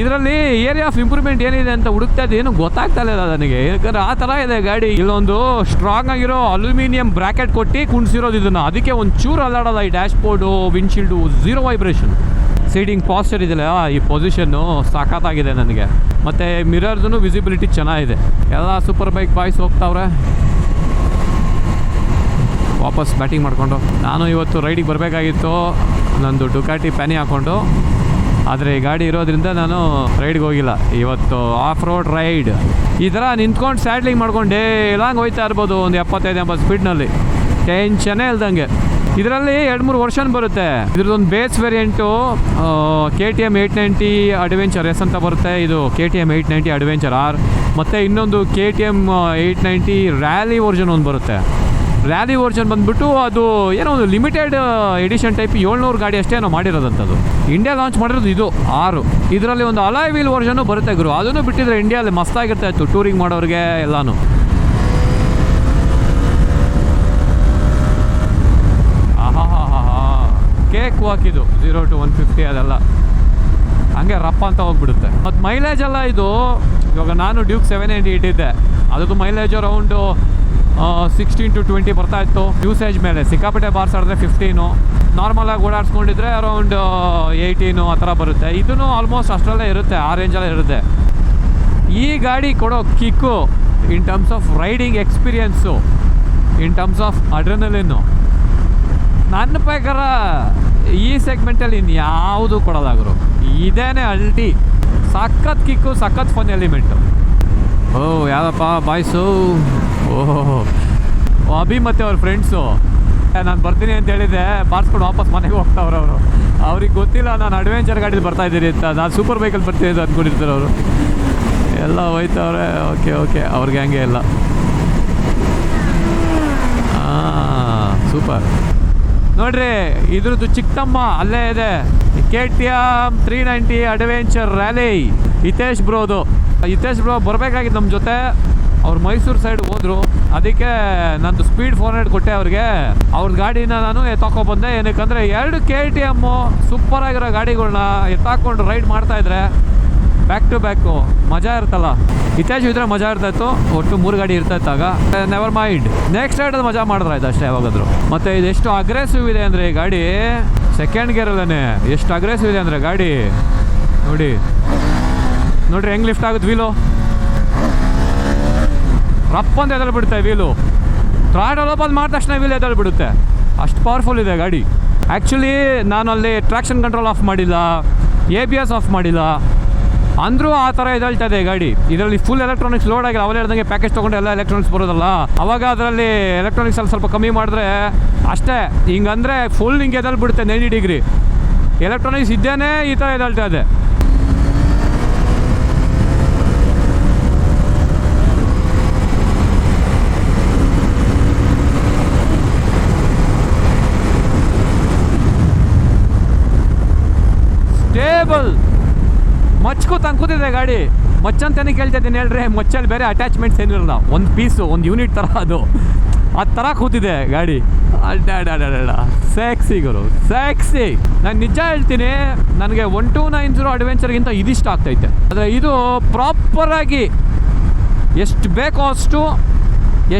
ಇದರಲ್ಲಿ ಏರಿಯಾ ಆಫ್ ಇಂಪ್ರೂವ್ಮೆಂಟ್ ಏನಿದೆ ಅಂತ ಹುಡುಕ್ತಾ ಇದೆ ಏನು ಗೊತ್ತಾಗ್ತಾ ಇಲ್ಲ ನನಗೆ. ಯಾಕಂದ್ರೆ ಆ ಥರ ಇದೆ ಗಾಡಿ. ಇಲ್ಲೊಂದು ಸ್ಟ್ರಾಂಗ್ ಆಗಿರೋ ಅಲ್ಯೂಮಿನಿಯಂ ಬ್ರಾಕೆಟ್ ಕೊಟ್ಟು ಕುಣಿಸಿರೋದು ಇದನ್ನು. ಅದಕ್ಕೆ ಒಂದು ಚೂರು ಈ dashboard windshield zero vibration seating posture ಇದೆಯಲ್ಲ, ಈ ಪೊಸಿಷನ್ನು ಸಾಕಾಗಿದೆ ನನಗೆ. ಮತ್ತು ಮಿರರ್ದು ವಿಸಿಬಿಲಿಟಿ ಚೆನ್ನಾಗಿದೆ. ಎಲ್ಲ ಸೂಪರ್ ಬೈಕ್ ಬಾಯ್ಸ್ ಹೋಗ್ತಾವ್ರೆ? ವಾಪಸ್ ಬ್ಯಾಟಿಂಗ್ ಮಾಡಿಕೊಂಡು. ನಾನು ಇವತ್ತು ರೈಡಿಗೆ ಬರಬೇಕಾಗಿತ್ತು. ನಂದು ಡುಕಾಟಿ ಪ್ಯಾನಿ ಹಾಕ್ಕೊಂಡು. ಆದರೆ ಈ ಗಾಡಿ ಇರೋದ್ರಿಂದ ನಾನು ರೈಡ್ಗೆ ಹೋಗಿಲ್ಲ. ಇವತ್ತು ಆಫ್ ರೋಡ್. ರೈಡ್ ಈ ಥರ ನಿಂತ್ಕೊಂಡು ಸ್ಯಾಡ್ಲಿಂಗ್ ಮಾಡ್ಕೊಂಡು ಲಾಂಗ್ ಹೋಯ್ತಾ ಇರ್ಬೋದು ಒಂದು ಎಪ್ಪತ್ತೈದು, ಎಂಬತ್ತು ಸ್ಪೀಡ್ನಲ್ಲಿ. ಟೆನ್ಷನ್ನೇ ಇಲ್ದಂಗೆ. ಇದರಲ್ಲಿ ಎರಡು, ಮೂರು ವರ್ಷನ್ ಬರುತ್ತೆ. ಇದ್ರದ್ದೊಂದು base variant K T M eight ninety adventure S ಅಂತ ಬರುತ್ತೆ. ಇದು K T M eight ninety adventure R ಮತ್ತು ಇನ್ನೊಂದು K T M eight ninety rally version ಒಂದು ಬರುತ್ತೆ. ರ್ಯಾಲಿ ವರ್ಜನ್ ಬಂದ್ಬಿಟ್ಟು ಅದು ಏನೋ ಒಂದು ಲಿಮಿಟೆಡ್ ಎಡಿಷನ್ ಟೈಪ್ ಏಳ್ನೂರು ಗಾಡಿ ಅಷ್ಟೇ ನಾವು ಮಾಡಿರೋದಂಥದ್ದು ಇಂಡಿಯಾ ಲಾಂಚ್ ಮಾಡಿರೋದು ಇದು, ಆರು. ಇದರಲ್ಲಿ ಒಂದು ಅಲಾಯ್ ವೀಲ್ ವರ್ಷನು ಬರುತ್ತೆ ಗುರು. ಅದನ್ನು ಬಿಟ್ಟಿದ್ರೆ ಇಂಡಿಯಾದಲ್ಲಿ ಮಸ್ತಾಗಿರ್ತಾ ಇತ್ತು ಟೂರಿಂಗ್ ಮಾಡೋರಿಗೆ ಎಲ್ಲಾನು. ಕೇಕ್ ವಾಕ್ ಇದು ಜೀರೋ ಟು ಒನ್ ಫಿಫ್ಟಿ ಅದೆಲ್ಲ. ಹಂಗೆ ರಪ್ಪ ಅಂತ ಹೋಗ್ಬಿಡುತ್ತೆ. ಮತ್ತು ಮೈಲೇಜ್ ಎಲ್ಲ ಇದು, ಇವಾಗ ನಾನು ಡ್ಯೂಕ್ ಸೆವೆನ್ ಏಯ್ಟಿ ಇಟ್ಟಿದ್ದೆ ಅದ್ರದ್ದು mileage around sixteen to twenty ಬರ್ತಾ ಇತ್ತು. ಯೂಸೇಜ್ ಮೇಲೆ. ಸಿಕ್ಕಾಪಟ್ಟೆ ಬಾರ್ಸ್ ಆಡಿದ್ರೆ ಫಿಫ್ಟೀನು ನಾರ್ಮಲಾಗಿ ಓಡಾಡಿಸ್ಕೊಂಡಿದ್ರೆ ಅರೌಂಡ್ ಏಯ್ಟೀನು ಆ ಥರ ಬರುತ್ತೆ. ಇದೂ ಆಲ್ಮೋಸ್ಟ್ ಅಷ್ಟರಲ್ಲೇ ಇರುತ್ತೆ. ಆ ರೇಂಜಲ್ಲೇ ಇರುತ್ತೆ. ಈ ಗಾಡಿ ಕೊಡೋ kick in terms of riding experience in terms of adrenaline ನನ್ನ ಪ್ರಕಾರ ಈ ಸೆಗ್ಮೆಂಟಲ್ಲಿ ಇನ್ಯಾವುದು ಕೊಡೋದಾಗರು, ಇದೇನೇ ಅಲ್ಟಿ. ಸಖತ್ ಕಿಕ್ಕು, ಸಖತ್ ಫನ್ ಎಲಿಮೆಂಟು ಓ, ಯಾವಪ್ಪ ಬಾಯ್ಸು ಓಹೋ ಅಭಿ ಮತ್ತು ಅವ್ರ ಫ್ರೆಂಡ್ಸು ನಾನು ಬರ್ತೀನಿ ಅಂತ ಹೇಳಿದ್ದೆ ಬಾರ್ಸ್ಕೊಂಡು ವಾಪಸ್ ಮನೆಗೆ ಹೋಗ್ತಾವ್ರೆ ಅವರು. ಅವ್ರಿಗೆ ಗೊತ್ತಿಲ್ಲ, ನಾನು ಅಡ್ವೆಂಚರ್ ಗಾಡೀಲಿ ಬರ್ತಾ ಇದ್ದೀನಿ ಅಂತ. ನಾನು ಸೂಪರ್ ಬೈಕಲ್ಲಿ ಬರ್ತೀನಿ ಅಂತ ಅಂದ್ಕೊಂಡಿರ್ತಾರೆ ಅವರು. ಎಲ್ಲ ಹೋಯ್ತವ್ರೆ, ಓಕೆ ಓಕೆ. ಅವ್ರಿಗೆ ಹಂಗೆ ಇಲ್ಲ. ಸೂಪರ್ ನೋಡ್ರಿ, ಇದ್ರದ್ದು ಚಿಕ್ಕಮ್ಮ ಅಲ್ಲೇ ಇದೆ. K T M three ninety adventure rally Hitesh ಬ್ರೋದು. Hitesh bro ಬರಬೇಕಾಗಿತ್ತು ನಮ್ಮ ಜೊತೆ. ಅವ್ರು ಮೈಸೂರು ಸೈಡ್ ಹೋದ್ರು. ಅದಕ್ಕೆ ನಂದು ಸ್ಪೀಡ್ ಫೋರ್ ಹಂಡ್ರೆಡ್ ಕೊಟ್ಟೆ ಅವ್ರಿಗೆ. ಅವ್ರ ಗಾಡಿನ ನಾನು ಎತ್ತಾಕೊಂಡ್ಬಂದೆ ಏನಕ್ಕಂದ್ರೆ ಎರಡು ಕೆ ಟಿ ಎಮ್ಮು ಸೂಪರ್ ಆಗಿರೋ ಗಾಡಿಗಳನ್ನ ಎತ್ತಾಕೊಂಡು ರೈಡ್ ಮಾಡ್ತಾ ಇದ್ರೆ ಬ್ಯಾಕ್ ಟು ಬ್ಯಾಕು ಮಜಾ ಇರ್ತಲ್ಲ ಇತ್ಯಾಚು ಇದ್ರೆ ಮಜಾ ಇರ್ತಾ ಇತ್ತು ಒಟ್ಟು ಮೂರು ಗಾಡಿ ಇರ್ತಾ ಇತ್ತಾಗ ನೆವರ್ ಮೈಂಡ್ ನೆಕ್ಸ್ಟ್ ರೈಡ್ ಮಜಾ ಮಾಡಿದ್ರಾಯ್ತು ಅಷ್ಟೇ ಯಾವಾಗಾದ್ರು? ಮತ್ತೆ ಇದು ಎಷ್ಟು ಅಗ್ರೆಸಿವ್ ಇದೆ ಅಂದರೆ ಈ ಗಾಡಿ? ಸೆಕೆಂಡ್ ಗೇರಲ್ಲೇ ಎಷ್ಟು ಅಗ್ರೆಸಿವ್ ಇದೆ ಅಂದರೆ ಗಾಡಿ? ನೋಡಿ. ನೋಡ್ರಿ ಹೆಂಗ್ ಲಿಫ್ಟ್ ಆಗುತ್ತೆ ವೀಲು? ರಪ್ಪ ಅಂತ ಎದಲ್ ಬಿಡುತ್ತೆ ವೀಲು ಥ್ರಾಡಲ್ ಓಪನ್ ಮಾಡಿದ ತಕ್ಷಣ ವೀಲ್ ಎದಲ್ ಬಿಡುತ್ತೆ ಅಷ್ಟು ಪವರ್ಫುಲ್ ಇದೆ ಗಾಡಿ. ಆ್ಯಕ್ಚುಲಿ ನಾನು ಅಲ್ಲಿ ಟ್ರ್ಯಾಕ್ಷನ್ ಕಂಟ್ರೋಲ್ ಆಫ್ ಮಾಡಿಲ್ಲ ಎ ಬಿ ಎಸ್ ಆಫ್ ಮಾಡಿಲ್ಲ. ಅಂದರೂ ಆ ಥರ ಇದೆ ಗಾಡಿ. ಇದರಲ್ಲಿ ಫುಲ್ ಎಲೆಕ್ಟ್ರಾನಿಕ್ಸ್ ಲೋಡ್ ಆಗಿಲ್ಲ. ಅವಲೇ ಹೇಳ್ದಂಗೆ ಪ್ಯಾಕೇಜ್ ತೊಗೊಂಡು ಎಲ್ಲ ಎಲೆಕ್ಟ್ರಾನಿಕ್ಸ್ ಬರೋದಲ್ಲ. ಅವಾಗ ಅದರಲ್ಲಿ ಎಲೆಕ್ಟ್ರಾನಿಕ್ಸ್ ಅಲ್ಲಿ ಸ್ವಲ್ಪ ಕಮ್ಮಿ ಮಾಡಿದ್ರೆ ಅಷ್ಟೇ. ಹಿಂಗಂದರೆ ಫುಲ್ ಹಿಂಗೆ ಎದಲ್ ಬಿಡುತ್ತೆ ನೈಂಟಿ ಡಿಗ್ರಿ ಎಲೆಕ್ಟ್ರಾನಿಕ್ಸ್ ಇದ್ದೇನೆ ಈ ಥರ ಎದಳ್ತಾ ಇದೆ. ಸ್ಟೇಬಲ್ ಮಚ್ಕು ಕೂತಿದೆ ಗಾಡಿ. ಮಚ್ಚಂತಾನೆ ಕೇಳ್ತಾ ಇದ್ದೀನಿ, ಹೇಳ್ರಿ. ಮಚ್ಚಲ್ಲಿ ಬೇರೆ ಅಟ್ಯಾಚ್ಮೆಂಟ್ಸ್ ಏನಿರಲ್ಲ ಒಂದು ಪೀಸು ಒಂದು ಯೂನಿಟ್ ಥರ ಅದು. ಆ ಥರ ಕೂತಿದೆ ಗಾಡಿ. ಅಡ್ಡಾಡಾಡ ಸ್ಯಾಕ್ಸಿ ಗುರು ಸ್ಯಾಕ್ಸಿ ನಾನು ನಿಜ ಹೇಳ್ತೀನಿ, ನನಗೆ ಒನ್ ಟು ನೈನ್ ಜೀರೋ ಅಡ್ವೆಂಚರ್ಗಿಂತ ಇದಿಷ್ಟ ಆಗ್ತೈತೆ. ಆದರೆ ಇದು ಪ್ರಾಪರಾಗಿ ಎಷ್ಟು ಬೇಕೋ ಅಷ್ಟು,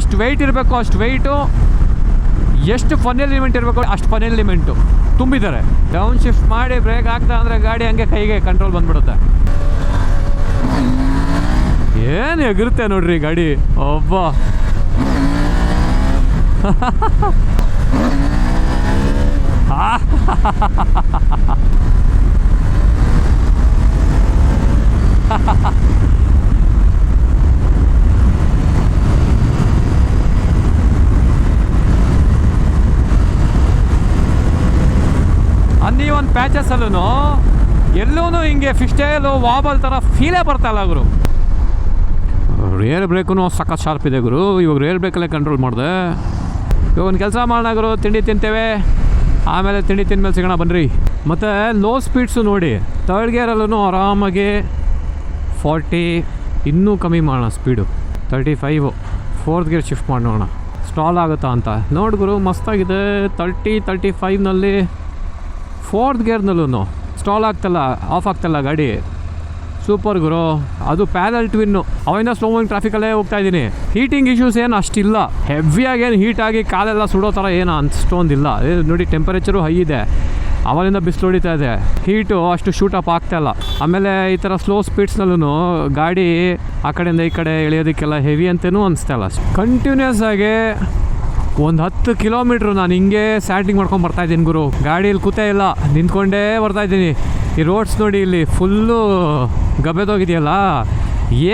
ಎಷ್ಟು ವೆಯ್ಟ್ ಇರಬೇಕೋ ಅಷ್ಟು ವೆಯ್ಟು ಎಷ್ಟು ಫನೆಲ್ ಎಲಿಮೆಂಟ್ ಇರಬೇಕು ಅಷ್ಟು ಫನೆಲ್ ಲಿಮಿಂಟು ತುಂಬಿದ್ದಾರೆ. ಡೌನ್ ಶಿಫ್ಟ್ ಮಾಡಿ ಬ್ರೇಕ್ ಹಾಕ್ತಾ ಅಂದರೆ ಗಾಡಿ ಹಂಗೆ ಕೈಗೆ ಕಂಟ್ರೋಲ್ ಬಂದ್ಬಿಡುತ್ತೆ. ಏನು ಎಗಿರುತ್ತೆ ನೋಡ್ರಿ ಗಾಡಿ? ಒಬ್ಬ ಅನ್ನಿ ಒಂದು ಪ್ಯಾಚಸಲ್ಲೂ ಎಲ್ಲೂ ಹಿಂಗೆ ಫಿಸ್ಟೇಲು ವಾಬಲ್ ಥರ ಫೀಲೇ ಬರ್ತಾಯಿಲ್ಲ ಗುರು. ರೇರ್ ಬ್ರೇಕೂ ಸಖತ್ ಶಾರ್ಪ್ ಇದೆ ಗುರು. ಇವಾಗ ರೇರ್ ಬ್ರೇಕಲ್ಲೇ ಕಂಟ್ರೋಲ್ ಮಾಡಿದೆ. ಇವಾಗ ಒಂದು ಕೆಲಸ ಮಾಡೋಣ ಗುರು, ತಿಂಡಿ ತಿಂತೇವೆ. ಆಮೇಲೆ ತಿಂಡಿ ತಿಂದ್ಮೇಲೆ ಸಿಗೋಣ ಬನ್ನಿರಿ ಮತ್ತು ಲೋ ಸ್ಪೀಡ್ಸು ನೋಡಿ ತರ್ಡ್ ಗೇರಲ್ಲೂ ಆರಾಮಾಗಿ ಫಾರ್ಟಿ ಇನ್ನೂ ಕಮ್ಮಿ ಮಾಡೋಣ speed thirty five fourth gear shift ಮಾಡೋಣ. ಸ್ಟಾಲ್ ಆಗುತ್ತಾ ಅಂತ. ನೋಡಿ ಗುರು, ಮಸ್ತಾಗಿದೆ. ತರ್ಟಿ ತರ್ಟಿ ಫೈವ್ನಲ್ಲಿ ಫೋರ್ತ್ ಗೇರ್ನಲ್ಲೂ ಸ್ಟಾಲ್ ಆಗ್ತಲ್ಲ ಆಫ್ ಆಗ್ತಲ್ಲ ಗಾಡಿ. ಸೂಪರ್ ಗುರು. ಅದು ಪ್ಯಾರಲ್ ಟ್ವಿನ್ನು ಅವಿನ ಸ್ಲೋ ಮೂವಿಂಗ್ ಟ್ರಾಫಿಕಲ್ಲೇ ಹೋಗ್ತಾ ಇದ್ದೀನಿ. ಹೀಟಿಂಗ್ ಇಶ್ಯೂಸ್ ಏನು ಅಷ್ಟಿಲ್ಲ. ಹೆವಿಯಾಗಿ ಏನು ಹೀಟ್ ಆಗಿ ಕಾಲೆಲ್ಲ ಸುಡೋ ಥರ ಏನು ಅಷ್ಟೊಂದಿಲ್ಲ ನೋಡಿ ಟೆಂಪರೇಚರು ಹೈ ಇದೆ. ಅವಲಿಂದ ಬಿಸಿಲು ಹೊಡಿತಾ ಇದೆ. ಹೀಟು ಅಷ್ಟು ಶೂಟ್ ಅಪ್ ಆಗ್ತಾ ಇಲ್ಲ. ಆಮೇಲೆ ಈ ಥರ ಸ್ಲೋ ಸ್ಪೀಡ್ಸ್ನಲ್ಲೂ ಗಾಡಿ ಆ ಕಡೆಯಿಂದ ಈ ಕಡೆ ಎಳೆಯೋದಕ್ಕೆಲ್ಲ ಹೆವಿ ಅಂತೇನೂ ಅನಿಸ್ತಾ ಇಲ್ಲ. ಕಂಟಿನ್ಯೂಸ್ ಆಗಿ ಒಂದು ಹತ್ತು ಕಿಲೋಮೀಟ್ರ್ ನಾನು ಹಿಂಗೆ ಸ್ಯಾಟಿಂಗ್ ಮಾಡ್ಕೊಂಡು ಬರ್ತಾ ಇದ್ದೀನಿ ಗುರು. ಗಾಡಿಯಲ್ಲಿ ಕೂತೇ ಇಲ್ಲ, ನಿಂತ್ಕೊಂಡೇ ಬರ್ತಾ ಇದ್ದೀನಿ. ಈ ರೋಡ್ಸ್ ನೋಡಿ ಇಲ್ಲಿ ಫುಲ್ಲು ಗಬ್ಬೆದೋಗಿದೆಯಲ್ಲ?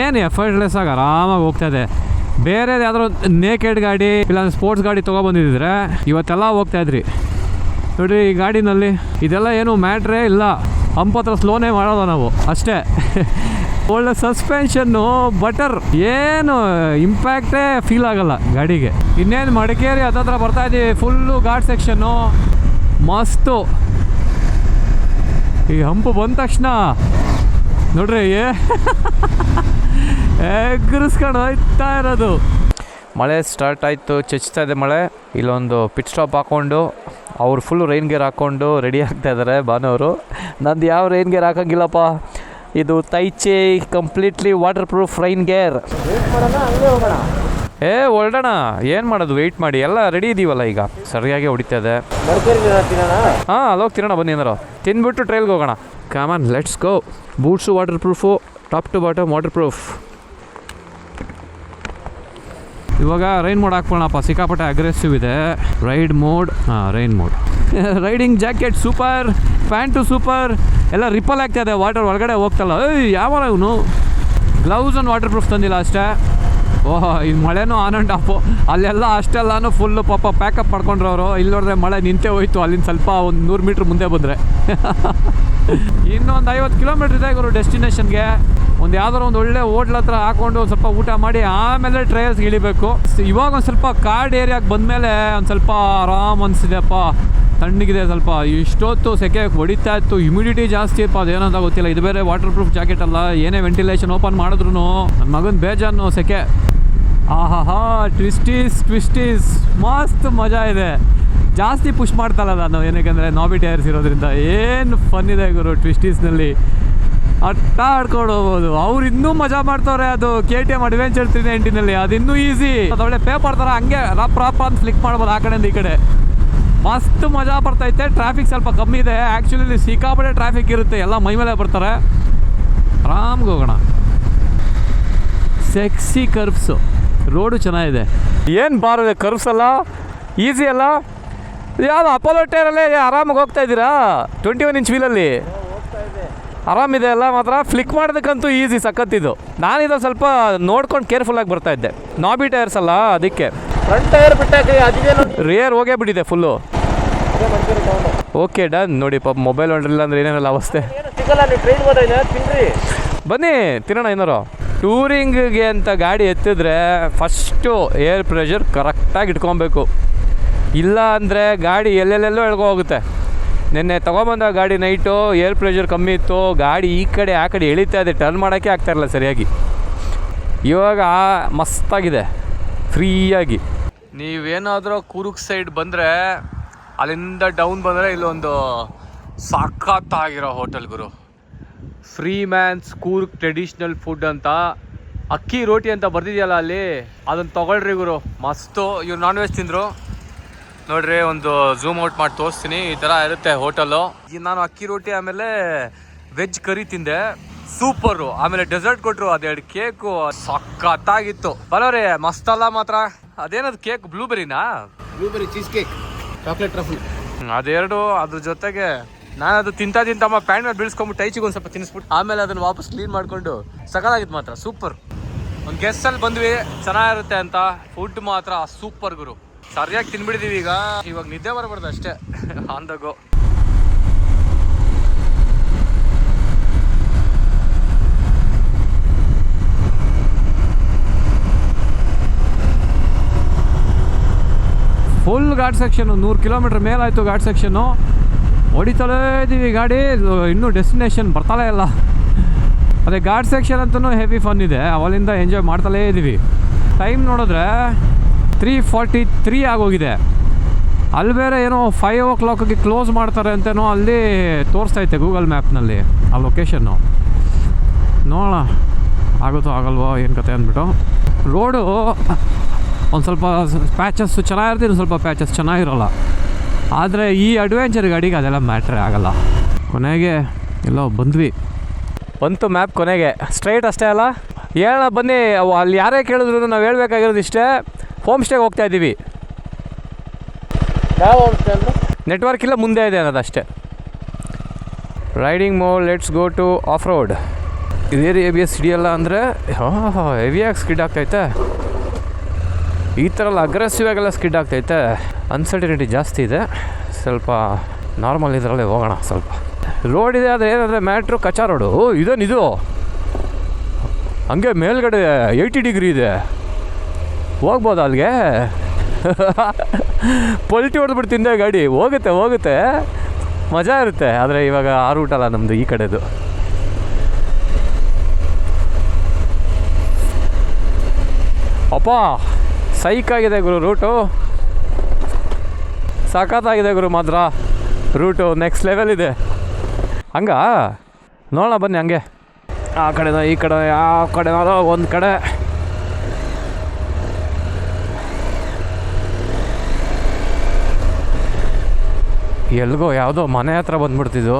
ಏನು ಎಫರ್ಟ್ಲೆಸ್ ಆಗಿ ಆರಾಮಾಗಿ ಹೋಗ್ತಾ ಇದೆ. ಬೇರೆ ಯಾವ್ದಾದ್ರು ನೇಕೆಡ್ ಗಾಡಿ, ಇಲ್ಲ ಸ್ಪೋರ್ಟ್ಸ್ ಗಾಡಿ ತೊಗೊಬಂದಿದ್ರೆ ಇವತ್ತೆಲ್ಲ ಹೋಗ್ತಾ ಇದ್ರಿ. ನೋಡ್ರಿ ಈ ಗಾಡಿನಲ್ಲಿ ಇದೆಲ್ಲ ಏನು ಮ್ಯಾಟ್ರೇ ಇಲ್ಲ. ಹಂಪತ್ರ ಸ್ಲೋನೇ ಮಾಡೋದು ನಾವು, ಅಷ್ಟೇ. ಒಳ್ಳೆ ಸಸ್ಪೆನ್ಷನ್ನು ಬಟರ್ ಏನು ಇಂಪ್ಯಾಕ್ಟೇ ಫೀಲ್ ಆಗಲ್ಲ ಗಾಡಿಗೆ. ಇನ್ನೇನು ಮಡಿಕೇರಿ ಹತ್ತತ್ರ ಬರ್ತಾ ಇದ್ದೀವಿ ಫುಲ್ಲು ಘಾಟ್ ಸೆಕ್ಷನ್ನು ಮಸ್ತು. ಈ ಹಂಪು ಬಂದ ತಕ್ಷಣ, ನೋಡ್ರಿ ಎಗ್ರಿಸ್ಕೊಂಡು ಹೋಯ್ತಾ ಇರೋದು. ಮಳೆ ಸ್ಟಾರ್ಟ್ ಆಯಿತು, ಚಚ್ತಾ ಇದೆ ಮಳೆ. ಇಲ್ಲೊಂದು ಪಿಟ್ ಸ್ಟಾಪ್ ಹಾಕ್ಕೊಂಡು ಅವ್ರು ಫುಲ್ ರೈನ್ ಗೇರ್ ಹಾಕ್ಕೊಂಡು ರೆಡಿ ಆಗ್ತಾ ಇದ್ದಾರೆ ಭಾನುವರು. ನಂದು ಯಾವ ರೈನ್ ಗೇರ್ ಹಾಕಂಗಿಲ್ಲಪ್ಪ. ಇದು Taichi completely waterproof rain gear ಏ, ಹೊರಡೋಣ, ಏನು ಮಾಡೋದು? ವೆಯ್ಟ್ ಮಾಡಿ, ಎಲ್ಲ ರೆಡಿ ಇದೀವಲ್ಲ ಈಗ. ಸರಿಯಾಗಿ ಹೊಡಿತದೆ ಹಾಂ, ಅಲ್ಲೋಗಿ ತಿನ್ನೋಣ ಬನ್ನಿ ಏನಾರು ತಿಂದ್ಬಿಟ್ಟು ಟ್ರೈಲ್ಗೆ ಹೋಗೋಣ. Come on let's go boots waterproof top to bottom waterproof ಇವಾಗ ರೈನ್ ಮೋಡ್ ಹಾಕ್ಬೋಣಪ್ಪ ಸಿಕ್ಕಾಪಟ್ಟೆ ಅಗ್ರೆಸಿವ್ ಇದೆ. ರೈಡ್ ಮೋಡ್ ಹಾಂ rain mode riding jacket super pants super ಎಲ್ಲ ರಿಪಲ್ ಆಗ್ತಾ ಇದೆ ವಾಟರ್ ಒಳಗಡೆ ಹೋಗ್ತಲ್ಲ. ಏಯ್ ಯಾವ ಇವನು? ಗ್ಲೌಸ್ ಅನ್ನು ವಾಟರ್ ಪ್ರೂಫ್ ತಂದಿಲ್ಲ ಅಷ್ಟೇ. ಓಹ್, ಈ ಮಳೆನೂ ಆನ್ ಆ್ಯಂಡ್ ಆಫು ಅಲ್ಲೆಲ್ಲ ಅಷ್ಟೆಲ್ಲಾನು ಫುಲ್ಲು ಪಾಪ ಪ್ಯಾಕಪ್ ಮಾಡ್ಕೊಂಡ್ರವರು. ಇಲ್ಲಿ ನೋಡಿದ್ರೆ ಮಳೆ ನಿಂತೇ ಹೋಯ್ತು, ಅಲ್ಲಿಂದ ಸ್ವಲ್ಪ ಒಂದು ನೂರು ಮೀಟ್ರ್ ಮುಂದೆ ಬಂದರೆ. ಇನ್ನೊಂದು ಐವತ್ತು ಕಿಲೋಮೀಟ್ರ್ ಇದೆ ಇವರು ಡೆಸ್ಟಿನೇಷನ್ಗೆ ಒಂದು ಯಾವ್ದಾರು ಒಂದು ಒಳ್ಳೆ ಹೋಟ್ಲ್ ಹತ್ರ ಹಾಕೊಂಡು ಒಂದು ಸ್ವಲ್ಪ ಊಟ ಮಾಡಿ, ಆಮೇಲೆ ಟ್ರಯಲ್ಸ್ಗೆ ಇಳಿಬೇಕು. ಇವಾಗ ಒಂದು ಸ್ವಲ್ಪ ಕಾಡ್ ಏರಿಯಾಗೆ ಬಂದಮೇಲೆ ಒಂದು ಸ್ವಲ್ಪ ಆರಾಮ್ ಅನಿಸಿದೆಪ್ಪ. ತಣ್ಣಗಿದೆ ಸ್ವಲ್ಪ. ಇಷ್ಟೊತ್ತು ಸೆಕೆ ಹೊಡಿತಾ ಇತ್ತು. ಹ್ಯುಮಿಡಿಟಿ ಜಾಸ್ತಿ ಇಪ್ಪ ಅದೇನಂತ ಗೊತ್ತಿಲ್ಲ. ಇದು ಬೇರೆ ವಾಟರ್ ಪ್ರೂಫ್ ಜಾಕೆಟ್ ಅಲ್ಲ. ಏನೇ ವೆಂಟಿಲೇಷನ್ ಓಪನ್ ಮಾಡಿದ್ರು ನನ್ನ ಮಗನ ಬೇಜಾನು ಸೆಕೆ. ಆಹಾಹಾ ಟ್ವಿಸ್ಟೀಸ್ ಟ್ವಿಸ್ಟೀಸ್ ಮಸ್ತ್ ಮಜಾ ಇದೆ. ಜಾಸ್ತಿ ಪುಷ್ ಮಾಡ್ತಲ್ಲ ನಾನು. ಏನಕ್ಕೆ ನಾಬಿ ಟೈರ್ಸ್ ಇರೋದ್ರಿಂದ. ಏನು ಫನ್ ಇದೆ ಗುರು ಟ್ವಿಸ್ಟೀಸ್ನಲ್ಲಿ ಅಟ್ಟ ಆಡ್ಕೊಂಡು ಹೋಗ್ಬೋದು. ಅವ್ರು ಇನ್ನೂ ಮಜಾ ಮಾಡ್ತವ್ರೆ ಅದು. K T M adventure three ನೈಂಟಿನಲ್ಲಿ ಅದು ಇನ್ನೂ ಈಸಿ ಅದೊಳ್ಳೆ ಪೇಪರ್ ಥರ ಹಂಗೆ ರಪ್ ರಪ್ ಅಂತ ಫ್ಲಿಕ್ ಮಾಡ್ಬೋದು ಆ ಕಡೆಯಿಂದ ಈ ಕಡೆ. ಮಸ್ತ್ ಮಜಾ ಬರ್ತೈತೆ. ಟ್ರಾಫಿಕ್ ಸ್ವಲ್ಪ ಕಮ್ಮಿ ಇದೆ. ಆ್ಯಕ್ಚುಲಿ ಸಿಕ್ಕಾಪಟ್ಟೆ ಟ್ರಾಫಿಕ್ ಇರುತ್ತೆ. ಎಲ್ಲ ಮೈ ಮೇಲೆ ಬರ್ತಾರೆ. ಆರಾಮ್ಗೆ ಹೋಗೋಣ. ಸೆಕ್ಸಿ ಕರ್ವ್ಸು ರೋಡು ಚೆನ್ನಾಗಿದೆ. ಏನು ಬಾರದೆ ಕರ್ವ್ಸ್ ಅಲ್ಲ? ಈಸಿ ಅಲ್ಲ? ಯಾವುದು ಅಪೋಲೋ ಟೈರಲ್ಲೇ ಆರಾಮಾಗಿ ಹೋಗ್ತಾ ಇದ್ದೀರಾ? ಟ್ವೆಂಟಿ ಒನ್ ಇಂಚ್ ವೀಲಲ್ಲಿ ಆರಾಮಿದೆ ಅಲ್ಲ ಮಾತ್ರ? ಫ್ಲಿಕ್ ಮಾಡೋದಕ್ಕಂತೂ ಈಸಿ ಸಖತ್ತಿದು ನಾನಿದು ಸ್ವಲ್ಪ ನೋಡ್ಕೊಂಡು ಕೇರ್ಫುಲ್ಲಾಗಿ ಬರ್ತಾ ಇದ್ದೆ. ನಾಬಿ ಟೈರ್ಸ್ ಅಲ್ಲ ಅದಕ್ಕೆ. ಫ್ರಂಟ್ ಟೈರ್ ಬಿಟ್ಟಾಕಿ ಅದಿದೇನು ರೇರ್ ಹೋಗೇ ಬಿಟ್ಟಿದೆ ಫುಲ್ಲು ಓಕೆ ಡನ್ ನೋಡಿ ಪಾಪ ಮೊಬೈಲ್ ಹೊಂಡ್ರಿಲ್ಲ ಅಂದ್ರೆ ಏನೇನಲ್ಲ ಅವಸ್ಥೆ. ಸಿಗಲ್ಲ ನೀವು ಟ್ರೈನ್ ಹೋದ್ರೆ ತಿನ್ರಿ. ಬನ್ನಿ ತಿನ್ನೋಣ ಏನಾರು ಟೂರಿಂಗ್ಗೆ ಅಂತ ಗಾಡಿ ಎತ್ತಿದ್ರೆ ಫಸ್ಟು ಏರ್ ಪ್ರೆಷರ್ ಕರೆಕ್ಟಾಗಿ ಇಟ್ಕೊಬೇಕು. ಇಲ್ಲ ಅಂದರೆ ಗಾಡಿ ಎಲ್ಲೆಲ್ಲೆಲ್ಲೋ ಎಳ್ಕೊ ಹೋಗುತ್ತೆ. ನಿನ್ನೆ ತೊಗೊಬಂದ ಗಾಡಿ ನೈಟು ಏರ್ ಪ್ರೆಷರ್ ಕಮ್ಮಿ ಇತ್ತು ಗಾಡಿ ಈ ಕಡೆ ಆ ಕಡೆ ಎಳಿತಾ ಇದೆ ಟರ್ನ್ ಮಾಡೋಕ್ಕೆ ಆಗ್ತಾ ಇರಲ್ಲ ಸರಿಯಾಗಿ. ಇವಾಗ ಮಸ್ತಾಗಿದೆ. ಫ್ರೀಯಾಗಿ ನೀವೇನಾದರೂ ಕುರುಕ್ ಸೈಡ್ ಬಂದರೆ, ಅಲ್ಲಿಂದ ಡೌನ್ ಬಂದರೆ ಇಲ್ಲೊಂದು ಸಾಕಾತ್ತಾಗಿರೋ ಹೋಟೆಲ್ ಗುರು. Free man's Coorg traditional food ಅಂತ. ಅಕ್ಕಿ ರೋಟಿ ಅಂತ ಬರ್ತಿದೆಯಲ್ಲ ಅಲ್ಲಿ? ಅದನ್ನು ತೊಗೊಳ್ರಿ ಗುರು. ಮಸ್ತು. ಇವ್ರು ನಾನ್ ವೆಜ್ ತಿಂದರು. ನೋಡ್ರಿ, ಒಂದು ಝೂಮ್ ಔಟ್ ಮಾಡಿ ತೋರಿಸ್ತೀನಿ. ಈ ಥರ ಇರುತ್ತೆ ಹೋಟೆಲು. ನಾನು ಅಕ್ಕಿ ರೋಟಿ ಆಮೇಲೆ ವೆಜ್ ಕರಿ ತಿಂದೆ. ಸೂಪರು. ಆಮೇಲೆ ಡೆಸರ್ಟ್ ಕೊಟ್ಟರು ಅದೆರಡು ಕೇಕು ಸಖತ್ತಾಗಿತ್ತು ಬರೋರಿ ಮಸ್ತಲ್ಲ ಮಾತ್ರ. ಅದೇನದು cake ಬ್ಲೂಬೆರಿನಾ? Blueberry cheesecake chocolate truffle. ಅದೆರಡು ಅದ್ರ ಜೊತೆಗೆ ನಾನು ಅದು ತಿಂತಾ ತಿಂತಮ್ಮ ಪ್ಯಾಂಟ್ ಮೇಲೆ ಬೀಳ್ಸ್ಕೊಂಬಿಟ್ಟು ಟೈಚಿಗೆ ಒಂದು ಸ್ವಲ್ಪ ತಿನ್ನಿಸ್ಬಿಟ್ಟು ಆಮೇಲೆ ಅದನ್ನು ವಾಪಸ್ ಕ್ಲೀನ್ ಮಾಡಿಕೊಂಡು ಸಕಲಾಗಿತ್ತು ಮಾತ್ರ ಸೂಪರ್. ಒಂದು ಗೆಸ್ಟಲ್ಲಿ ಬಂದ್ವಿ ಚೆನ್ನಾಗಿರುತ್ತೆ ಅಂತ ಫುಡ್ ಮಾತ್ರ ಸೂಪರ್ ಗುರು. ಸರಿಯಾಗಿ ತಿನ್ಬಿಡಿದೀವಿ ಈಗ. ಇವಾಗ ನಿದ್ದೆ ಬರಬಾರ್ದು ಅಷ್ಟೇ. On the go full ghat section ನೂರು ಕಿಲೋಮೀಟ್ರ್ ಮೇಲಾಯಿತು ಘಾಟ್ ಸೆಕ್ಷನ್ನು ಹೊಡಿತಲೇ ಇದ್ದೀವಿ ಗಾಡಿ. ಇನ್ನೂ ಡೆಸ್ಟಿನೇಷನ್ ಬರ್ತಾಲೇ ಇಲ್ಲ. ಅದೇ ಘಾಟ್ ಸೆಕ್ಷನ್ ಅಂತಲೂ ಹೆವಿ ಫನ್ ಇದೆ. ಅವಲಿಂದ ಎಂಜಾಯ್ ಮಾಡ್ತಲೇ ಇದ್ದೀವಿ ಟೈಮ್ ನೋಡಿದ್ರೆ ತ್ರೀ ಫಾರ್ಟಿ ತ್ರೀ ಆಗೋಗಿದೆ. ಅಲ್ಲಿ ಬೇರೆ ಏನೋ ಫೈವ್ ಓ ಕ್ಲಾಕಿಗೆ ಕ್ಲೋಸ್ ಮಾಡ್ತಾರೆ ಅಂತೇನೋ ಅಲ್ಲಿ ತೋರಿಸ್ತಾ ತೋರಿಸ್ತೈತೆ ಗೂಗಲ್ ಮ್ಯಾಪ್ನಲ್ಲಿ ಆ ಲೊಕೇಶನ್ನು ನೋಡೋಣ. ಆಗುತ್ತೋ ಆಗಲ್ವೋ, ಏನು ಕತೆ ಅಂದ್ಬಿಟ್ಟು. ರೋಡು ಒಂದು ಸ್ವಲ್ಪ ಪ್ಯಾಚಸ್ ಚೆನ್ನಾಗಿರುತ್ತೆ ಇನ್ನು ಸ್ವಲ್ಪ ಪ್ಯಾಚಸ್ ಚೆನ್ನಾಗಿರೋಲ್ಲ. ಆದರೆ ಈ ಅಡ್ವೆಂಚರ್ ಗಾಡಿಗೆ ಅದೆಲ್ಲ ಮ್ಯಾಟ್ರೇ ಆಗಲ್ಲ. ಕೊನೆಗೆ ಎಲ್ಲ ಬಂದ್ವಿ. ಬಂತು ಮ್ಯಾಪ್ ಕೊನೆಗೆ. ಸ್ಟ್ರೈಟ್ ಅಷ್ಟೇ ಅಲ್ಲ. ಹೇಳೋಣ ಬನ್ನಿ ಅವು ಅಲ್ಲಿ ಯಾರೇ ಕೇಳಿದ್ರು ನಾವು ಹೇಳ್ಬೇಕಾಗಿರೋದು ಇಷ್ಟೇ. ಹೋಮ್ ಸ್ಟೇಗೆ ಹೋಗ್ತಾ ಇದ್ದೀವಿ. ಯಾವ ಹೋಮ್ಸ್ಟೇ ಅಂದ್ರೆ ನೆಟ್ವರ್ಕ್ ಇಲ್ಲ ಮುಂದೆ ಇದೆ ಅನ್ನೋದು ಅಷ್ಟೇ. Riding mode let's go to off road ಇದೇ ಎ ಬಿ ಎಸ್ ಹಿಡಿಯಲ್ಲ ಅಂದರೆ ಹಾಂ ಹೆವಿಯಾಗಿ ಸ್ಕಿಡ್ ಆಗ್ತೈತೆ. ಈ ಥರ ಎಲ್ಲ ಅಗ್ರೆಸಿವ್ ಆಗೆಲ್ಲ ಸ್ಕಿಡ್ ಆಗ್ತೈತೆ. ಅನ್ಸರ್ಟಿನಿಟಿ ಜಾಸ್ತಿ ಇದೆ. ಸ್ವಲ್ಪ ನಾರ್ಮಲ್ ಇದರಲ್ಲೇ ಹೋಗೋಣ ಸ್ವಲ್ಪ. ರೋಡ್ ಇದೆ, ಆದರೆ ಏನಂದರೆ ಮ್ಯಾಟ್ರು ಕಚ್ಚಾ ರೋಡು ಇದೇನು ಇದೇನಿದು ಹಂಗೆ ಮೇಲ್ಗಡೆ ಏಯ್ಟಿ ಡಿಗ್ರಿ ಇದೆ. ಹೋಗ್ಬೋದಾ ಅಲ್ಲಿಗೆ? ಪಲ್ಟಿ ಹೊಡೆದ್ಬಿಟ್ಟು ತಿಂದೆ ಗಾಡಿ. ಹೋಗುತ್ತೆ ಹೋಗುತ್ತೆ. ಮಜಾ ಇರುತ್ತೆ. ಆದರೆ ಇವಾಗ ಆ ರೂಟ್ ಅಲ್ಲ ನಮ್ಮದು ಈ ಕಡೆದು. ಅಪ್ಪ! ಸೈಕಾಗಿದೆ ಗುರು ರೂಟು. ಸಖತ್ತಾಗಿದೆ ಗುರು ಮಾತ್ರ. ರೂಟು ನೆಕ್ಸ್ಟ್ ಲೆವೆಲ್ ಇದೆ. ಹಂಗ? ನೋಡೋಣ ಬನ್ನಿ ಹಂಗೆ. ಆ ಕಡೆನೋ, ಈ ಕಡೆ ಯಾವ ಕಡೆ ಒಂದು ಕಡೆ. ಎಲ್ಗೋ ಯಾವುದೋ ಮನೆ ಹತ್ರ ಬಂದ್ಬಿಡ್ತಿದ್ದು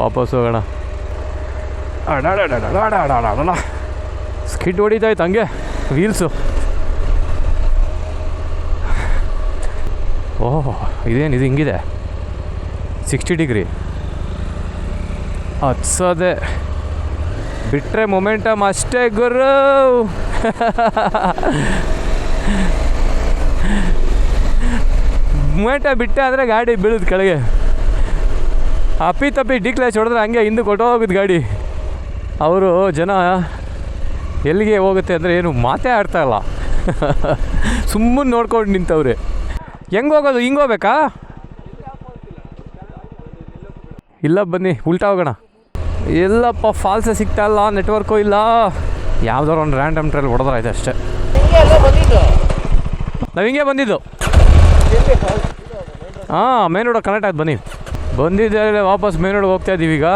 ವಾಪಸ್ ಹೋಗೋಣ. ಸ್ಕಿಡ್ ಹೊಡಿತಾಯ್ತು ಹಂಗೆ. ವೀಲ್ಸು ಓಹ್ ಇದೇನು ಇದು ಹಿಂಗಿದೆ ಸಿಕ್ಸ್ಟಿ ಡಿಗ್ರಿ ಹತ್ಸೋದೆ ಬಿಟ್ಟರೆ ಮೊಮೆಂಟಮ್ ಅಷ್ಟೇ ಗುರು ಮೊಮೆಂಟ ಬಿಟ್ಟೆ ಅಂದರೆ ಗಾಡಿ ಬೀಳುದು ಕೆಳಗೆ. ಅಪ್ಪಿ ತಪ್ಪಿ ಡಿ ಕ್ಲಾಸ್ ಹೊಡೆದ್ರೆ ಹಂಗೆ ಹಿಂದೆ ಕೊಟ್ಟೋಗಿದ್ದು ಗಾಡಿ. ಅವರು ಜನ ಎಲ್ಲಿಗೆ ಹೋಗುತ್ತೆ ಅಂದರೆ ಏನು ಮಾತೇ ಆಡ್ತಾ ಇಲ್ಲ. ಸುಮ್ಮನೆ ನೋಡ್ಕೊಂಡು ನಿಂತವ್ರೆ. ಹೆಂಗೆ ಹೋಗೋದು? ಹಿಂಗೆ ಹೋಗ್ಬೇಕಾ? ಇಲ್ಲ ಬನ್ನಿ, ಉಲ್ಟಾ ಹೋಗೋಣ. ಎಲ್ಲಪ್ಪ ಫಾಲ್ಸೇ ಸಿಗ್ತಾ ಇಲ್ಲ ನೆಟ್ವರ್ಕು ಇಲ್ಲ. ಯಾವ್ದಾರು ಒಂದು ರ್ಯಾಂಡಮ್ ಟ್ರೈಲ್ ಹೊಡೆದ್ರಾಯ್ತು ಅಷ್ಟೇ. ನಾವು ಹಿಂಗೆ ಬಂದಿದ್ದು. ಹಾಂ ಮೇನ್ ಕನೆಕ್ಟ್ ಆಯ್ತು, ಬನ್ನಿ. ಬಂದಿದ್ದೆ ವಾಪಸ್ ಮೇನ್ ರೋಡ್ ಹೋಗ್ತಾ ಇದ್ದೀವಿ ಈಗ.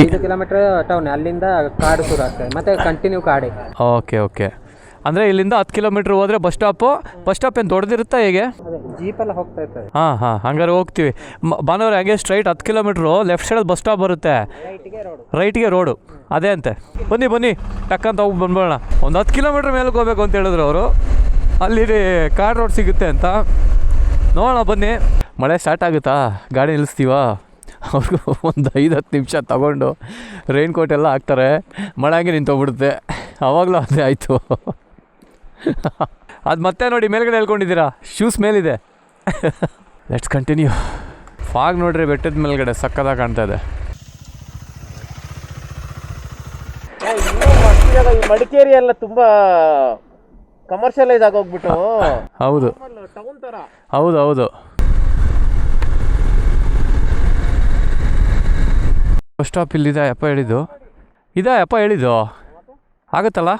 ಐದು ಕಿಲೋಮೀಟರ್ ಟೌನ್ ಅಲ್ಲಿಂದ ಕಾಡು ಶುರು ಆಗ್ತದೆ. ಮತ್ತೆ ಕಂಟಿನ್ಯೂ ಕಾಡೆ. Okay okay. ಅಂದರೆ ಇಲ್ಲಿಂದ ಹತ್ತು ಕಿಲೋಮೀಟ್ರ್ ಹೋದ್ರೆ ಬಸ್ ಸ್ಟಾಪು ಬಸ್ ಸ್ಟಾಪ್ ಏನು ದೊಡ್ಡದಿರುತ್ತಾ ಹೇಗೆ? ಜೀಪ್ ಜೀಪೆಲ್ಲ ಹೋಗ್ತಾ ಇರ್ತದೆ. ಹಾಂ ಹಾಂ ಹಂಗಾರೆ ಹೋಗ್ತೀವಿ. ಮ- ಭಾನುವಾರ ಹಾಗೆ ಸ್ಟ್ರೈಟ್ ಹತ್ತು ಕಿಲೋಮೀಟ್ರು ಲೆಫ್ಟ್ ಸೈಡಲ್ಲಿ ಬಸ್ ಸ್ಟಾಪ್ ಬರುತ್ತೆ. ರೈಟ್ಗೆ ರೋಡ್ ಅದೇ ಅಂತೆ. ಬನ್ನಿ ಬನ್ನಿ. ಟಕ್ಕಂತ ಹೋಗಿ ಬಂದ್ಬಿಡೋಣ. ಒಂದು ಹತ್ತು ಕಿಲೋಮೀಟ್ರ್ ಮೇಲಕ್ಕೆ ಹೋಗ್ಬೇಕು ಅಂತ ಹೇಳಿದ್ರು ಅವರು. ಅಲ್ಲಿ ಕಾರ್ ರೋಡ್ ಸಿಗುತ್ತೆ ಅಂತ. ನೋಡೋಣ ಬನ್ನಿ. ಮಳೆ ಸ್ಟಾರ್ಟ್ ಆಗುತ್ತಾ? ಗಾಡಿ ನಿಲ್ಲಿಸ್ತೀವಾ ಅವ್ರಿಗೂ ಒಂದು ಐದು ಹತ್ತು ನಿಮಿಷ ತಗೊಂಡು ರೈನ್ ಕೋಟ್ ಎಲ್ಲ ಹಾಕ್ತಾರೆ. ಮಳೆ ಹಂಗೆ ನಿಂತೋಗ್ಬಿಡುತ್ತೆ. ಆವಾಗಲೂ ಅದೇ ಆಯಿತು. ಅದು ಮತ್ತೆ ನೋಡಿ ಮೇಲ್ಗಡೆ ಹೇಳ್ಕೊಂಡಿದ್ದೀರಾ ಶೂಸ್ ಮೇಲಿದೆ. ಲೆಟ್ಸ್ ಕಂಟಿನ್ಯೂ ಫಾಗ್ ನೋಡ್ರಿ ಬೆಟ್ಟದ ಮೇಲ್ಗಡೆ ಸಕ್ಕದಾಗ ಕಾಣ್ತಾ ಇದೆ. ಮಡಿಕೇರಿ ಎಲ್ಲ ತುಂಬಾ ಕಮರ್ಷಿಯಲೈಸ್ ಆಗೋಗ್ಬಿಟ್ಟು. ಹೌದು. ಹೌದು ಹೌದು. ಬಸ್ ಸ್ಟಾಪ್ ಇಲ್ಲಿದೆ ಅಪ್ಪ ಹೇಳಿದ್ದು. ಇದೆ ಅಪ್ಪ ಹೇಳಿದ್ದು? ಆಗುತ್ತಲ್ಲ?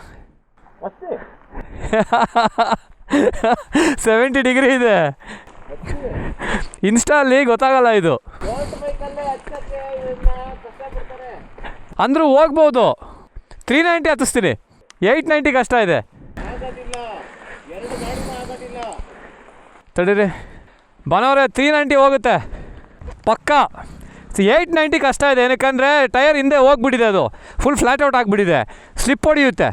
ಸೆವೆಂಟಿ ಡಿಗ್ರಿ ಇದೆ. ಇನ್ಸ್ಟಾಲ್ಲಿ ಗೊತ್ತಾಗಲ್ಲ ಇದು. ಅಂದರೂ ಹೋಗ್ಬೋದು. ತ್ರೀ ನೈಂಟಿ ಹತ್ತಿಸ್ತೀನಿ. ಏಯ್ಟ್ ನೈಂಟಿ ಕಷ್ಟ ಇದೆ. ತಡೀರಿ. ಬನವರೇ ತ್ರೀ ನೈಂಟಿ ಹೋಗುತ್ತೆ. ಪಕ್ಕ. ಏಯ್ಟ್ ನೈಂಟಿ ಕಷ್ಟ ಇದೆ. ಏನಕ್ಕಂದರೆ ಟೈರ್ ಹಿಂದೆ ಹೋಗ್ಬಿಟ್ಟಿದೆ ಅದು. ಫುಲ್ ಫ್ಲ್ಯಾಟ್ ಔಟ್ ಆಗಿಬಿಟ್ಟಿದೆ. ಸ್ಲಿಪ್ ಹೊಡೆಯುತ್ತೆ.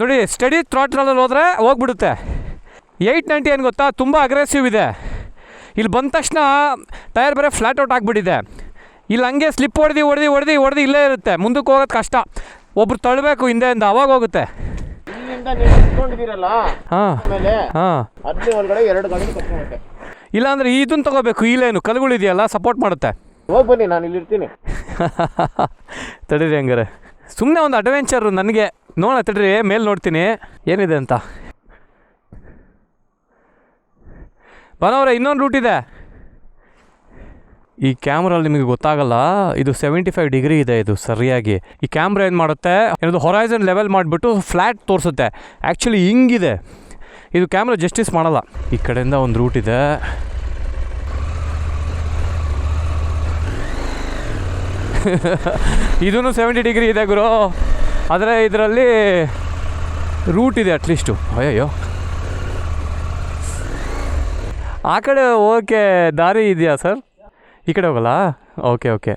ನೋಡಿ ಸ್ಟಡಿ ಥ್ರಾಟ್ರಲ್ಲಿ ಹೋದರೆ ಹೋಗ್ಬಿಡುತ್ತೆ. ಏಯ್ಟ್ ನೈಂಟಿ ಏನು ಗೊತ್ತಾ? ತುಂಬ ಅಗ್ರೆಸಿವ್ ಇದೆ. ಇಲ್ಲಿ ಬಂದ ತಕ್ಷಣ ಟೈರ್ ಬೇರೆ ಫ್ಲ್ಯಾಟ್ ಔಟ್ ಆಗಿಬಿಟ್ಟಿದೆ. ಇಲ್ಲಿ ಹಂಗೆ ಸ್ಲಿಪ್ ಹೊಡೆದು ಹೊಡೆದು ಹೊಡೆದು ಹೊಡೆದು ಇಲ್ಲೇ ಇರುತ್ತೆ. ಮುಂದಕ್ಕೆ ಹೋಗೋದು ಕಷ್ಟ. ಒಬ್ರು ತಳ್ಳಬೇಕು ಹಿಂದೆಯಿಂದ ಅವಾಗ ಹೋಗುತ್ತೆ. ಇಲ್ಲಾಂದ್ರೆ ಇದನ್ನು ತಗೋಬೇಕು ಈ ಲೈನು ಕಲ್ಗಳಿದೆಯಲ್ಲ ಸಪೋರ್ಟ್ ಮಾಡುತ್ತೆ. ಹೋಗಿ ಬನ್ನಿ, ನಾನು ಇಲ್ಲಿ ಇರ್ತೀನಿ ತಡೀರಿ ಹಂಗಾರೆ. ಸುಮ್ಮನೆ ಒಂದು ಅಡ್ವೆಂಚರು ನನಗೆ ನೋಡೋಣ ತಡೀರಿ, ಮೇಲೆ ನೋಡ್ತೀನಿ. ಏನಿದೆ ಅಂತ? ಬನವರ, ಇನ್ನೊಂದು ರೂಟ್ ಇದೆ. ಈ ಕ್ಯಾಮ್ರಲ್ಲಿ ನಿಮಗೆ ಗೊತ್ತಾಗಲ್ಲ, ಇದು ಸೆವೆಂಟಿ ಫೈವ್ ಡಿಗ್ರಿ ಇದೆ ಇದು, ಸರಿಯಾಗಿ. ಈ ಕ್ಯಾಮ್ರಾ ಏನು ಮಾಡುತ್ತೆ, ಏನದು ಹೊರೈಸನ್ ಲೆವೆಲ್ ಮಾಡಿಬಿಟ್ಟು ಫ್ಲ್ಯಾಟ್ ತೋರಿಸುತ್ತೆ. ಆ್ಯಕ್ಚುಲಿ ಹಿಂಗಿದೆ. ಇದು ಕ್ಯಾಮ್ರಾ ಜಸ್ಟಿಸ್ ಮಾಡಲ್ಲ. ಈ ಕಡೆಯಿಂದ ಒಂದು ರೂಟ್ ಇದೆ. ಇದೂ ಸೆವೆಂಟಿ ಡಿಗ್ರಿ ಇದೆ ಗುರು. ಆದರೆ ಇದರಲ್ಲಿ ರೂಟ್ ಇದೆ ಅಟ್ಲೀಸ್ಟು ಅಯ್ಯಯ್ಯೋ. ಆ ಕಡೆ ಓಕೆ ದಾರಿ ಇದೆಯಾ ಸರ್ ಈ ಕಡೆ ಹೋಗಲ್ಲ? ಓಕೆ ಓಕೆ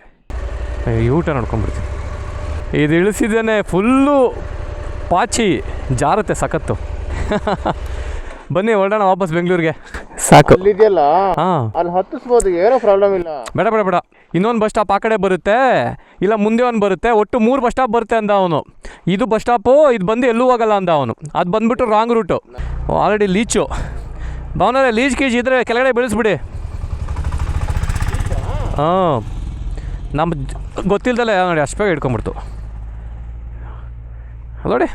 ಊಟ ನೋಡ್ಕೊಂಡ್ಬಿಡ್ತೀನಿ. ಇದು ಇಳಿಸಿದ್ದೇನೆ ಫುಲ್ಲು ಪಾಚಿ, ಜಾರುತ್ತೆ ಸಖತ್ತು. ಬನ್ನಿ, ಹೊರಡೋಣ ವಾಪಸ್ ಬೆಂಗಳೂರಿಗೆ. ಸಾಕು. ಅಲ್ಲಿದೆಯಲ್ಲ? ಹಾಂ. ಅಲ್ಲಿ ಹತ್ತಿಸ್ಬೋದು ಏನೋ ಪ್ರಾಬ್ಲಮ್ ಇಲ್ಲ. ಬೇಡ ಬೇಡ ಬೇಡ. ಇನ್ನೊಂದು ಬಸ್ ಸ್ಟಾಪ್ ಆ ಕಡೆ ಬರುತ್ತೆ. ಇಲ್ಲ ಮುಂದೆ ಒಂದು ಬರುತ್ತೆ. ಒಟ್ಟು ಮೂರು ಬಸ್ ಸ್ಟಾಪ್ ಬರುತ್ತೆ ಅಂದ ಅವನು. ಇದು ಬಸ್ ಸ್ಟಾಪು ಇದು ಬಂದು ಎಲ್ಲೂ ಹೋಗಲ್ಲ ಅಂದ ಅವನು. ಅದು ಬಂದ್ಬಿಟ್ಟು ರಾಂಗ್ ರೂಟು ಆಲ್ರೆಡಿ ಲೀಚು ಭಾವನ ಲೀಚ್ ಗೀಚ್ ಇದ್ರೆ ಕೆಳಗಡೆ ಬೆಳೆಸ್ಬಿಡಿ. ಹಾಂ. ನಮ್ಮ ಗೊತ್ತಿಲ್ದಲ್ಲ ಗೊತ್ತಿಲ್ದಲೆ ನೋಡಿ ಅಷ್ಟು ಬೇಗ ಹಿಡ್ಕೊಂಬಿಡ್ತು ನೋಡಿ.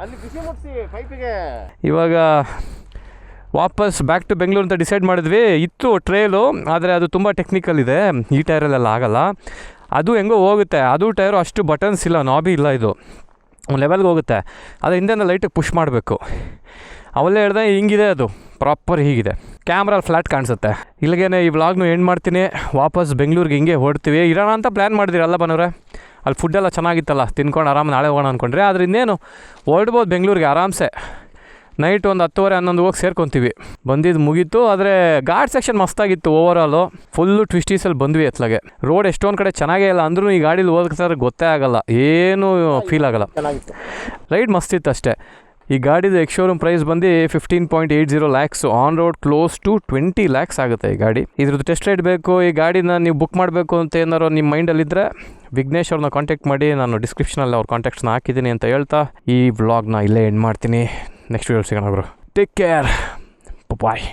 ಅಲ್ಲಿ ಬಿಸಿ ಪೈಪಿಗೆ. ಇವಾಗ ವಾಪಸ್ ಬ್ಯಾಕ್ ಟು ಬೆಂಗಳೂರು ಅಂತ ಡಿಸೈಡ್ ಮಾಡಿದ್ವಿ. ಇತ್ತು ಟ್ರೇಲು ಆದರೆ ಅದು ತುಂಬ ಟೆಕ್ನಿಕಲ್ ಇದೆ. ಈ ಟೈರಲ್ಲೆಲ್ಲ ಆಗಲ್ಲ. ಅದು ಹೆಂಗೋ ಹೋಗುತ್ತೆ. ಅದು ಟೈರು ಅಷ್ಟು ಬಟನ್ಸ್ ಇಲ್ಲ ನಾಬಿ ಇಲ್ಲ ಇದು. ಲೆವೆಲ್ಗೆ ಹೋಗುತ್ತೆ. ಅದು ಹಿಂದೆ ಲೈಟಿಗೆ ಪುಷ್ ಮಾಡಬೇಕು. ಅವಲ್ಲೇ ಹೇಳ್ದೆ, ಹಿಂಗಿದೆ ಅದು. ಪ್ರಾಪರ್ ಹೀಗಿದೆ. ಕ್ಯಾಮ್ರಾ ಫ್ಲ್ಯಾಟ್ ಕಾಣಿಸುತ್ತೆ. ಇಲ್ಲಿಗೇನೆ ಈ ವ್ಲಾಗ್ನು ಎಂಡ್ ಮಾಡ್ತೀನಿ. ವಾಪಸ್ ಬೆಂಗಳೂರಿಗೆ ಹಿಂಗೆ ಹೊಡ್ತೀವಿ ಇರೋಣ ಅಂತ ಪ್ಲ್ಯಾನ್ ಮಾಡಿದಿರಲ್ಲ ಬನ್ನೋರೆ ಅಲ್ಲಿ ಫುಡ್ಡೆಲ್ಲ ಚೆನ್ನಾಗಿತ್ತಲ್ಲ ತಿನ್ಕೊಂಡು ಆರಾಮ ನಾಳೆ ಹೋಗೋಣ ಅಂದ್ಕೊಂಡ್ರೆ ಆದರೆ ಇನ್ನೇನು ಹೊರಡ್ಬೋದು ಬೆಂಗಳೂರಿಗೆ ಆರಾಮ್ಸೆ. ನೈಟ್ ಒಂದು ಹತ್ತುವರೆ ಹನ್ನೊಂದು ಹೋಗಿ ಸೇರ್ಕೊತೀವಿ. ಬಂದಿದ್ದು ಮುಗೀತು ಆದರೆ ಗಾಡ್ ಸೆಕ್ಷನ್ ಮಸ್ತಾಗಿತ್ತು ಓವರಾಲು ಫುಲ್ಲು ಟ್ವಿಸ್ಟೀಸಲ್ಲಿ ಬಂದ್ವಿ ಎತ್ಲಾಗೆ. ರೋಡ್ ಎಷ್ಟೊಂದು ಕಡೆ ಚೆನ್ನಾಗೇ ಇಲ್ಲ ಅಂದ್ರೂ ಈ ಗಾಡೀಲಿ ಹೋಗ್ತಾರೆ ಗೊತ್ತೇ ಆಗಲ್ಲ. ಏನೂ ಫೀಲ್ ಆಗಲ್ಲ. ರೈಡ್ ಮಸ್ತಿತ್ತು ಅಷ್ಟೇ. ಈ ಗಾಡಿದು ಎಕ್ಸ್ ಶೋರೂಮ್ ಪ್ರೈಸ್ ಬಂದು fifteen point eight zero lakhs on road close to twenty lakhs ಆಗುತ್ತೆ ಈ ಗಾಡಿ. ಇದ್ರದ್ದು ಟೆಸ್ಟ್ ರೈಡ್ ಬೇಕು, ಈ ಗಾಡಿನ ನೀವು ಬುಕ್ ಮಾಡಬೇಕು ಅಂತ ಏನಾರು ನಿಮ್ಮ ಮೈಂಡಲ್ಲಿದ್ದರೆ ವಿಘ್ನೇಶ್ ಅವ್ರನ್ನ ಕಾಂಟ್ಯಾಕ್ಟ್ ಮಾಡಿ, ನಾನು ಡಿಸ್ಕ್ರಿಪ್ಷನಲ್ಲಿ ಅವ್ರ ಕಾಂಟ್ಯಾಕ್ಟ್ಸ್ನ ಹಾಕಿದ್ದೀನಿ ಅಂತ ಹೇಳ್ತಾ ಈ ವ್ಲಾಗ್ನ ಇಲ್ಲೇ ಎಂಡ್ ಮಾಡ್ತೀನಿ. ನೆಕ್ಸ್ಟ್ ವೀಡಿಯೋ ಸಿಗೋಣ ಅವರು ಟೇಕ್ ಕೇರ್ ಬಾಯ್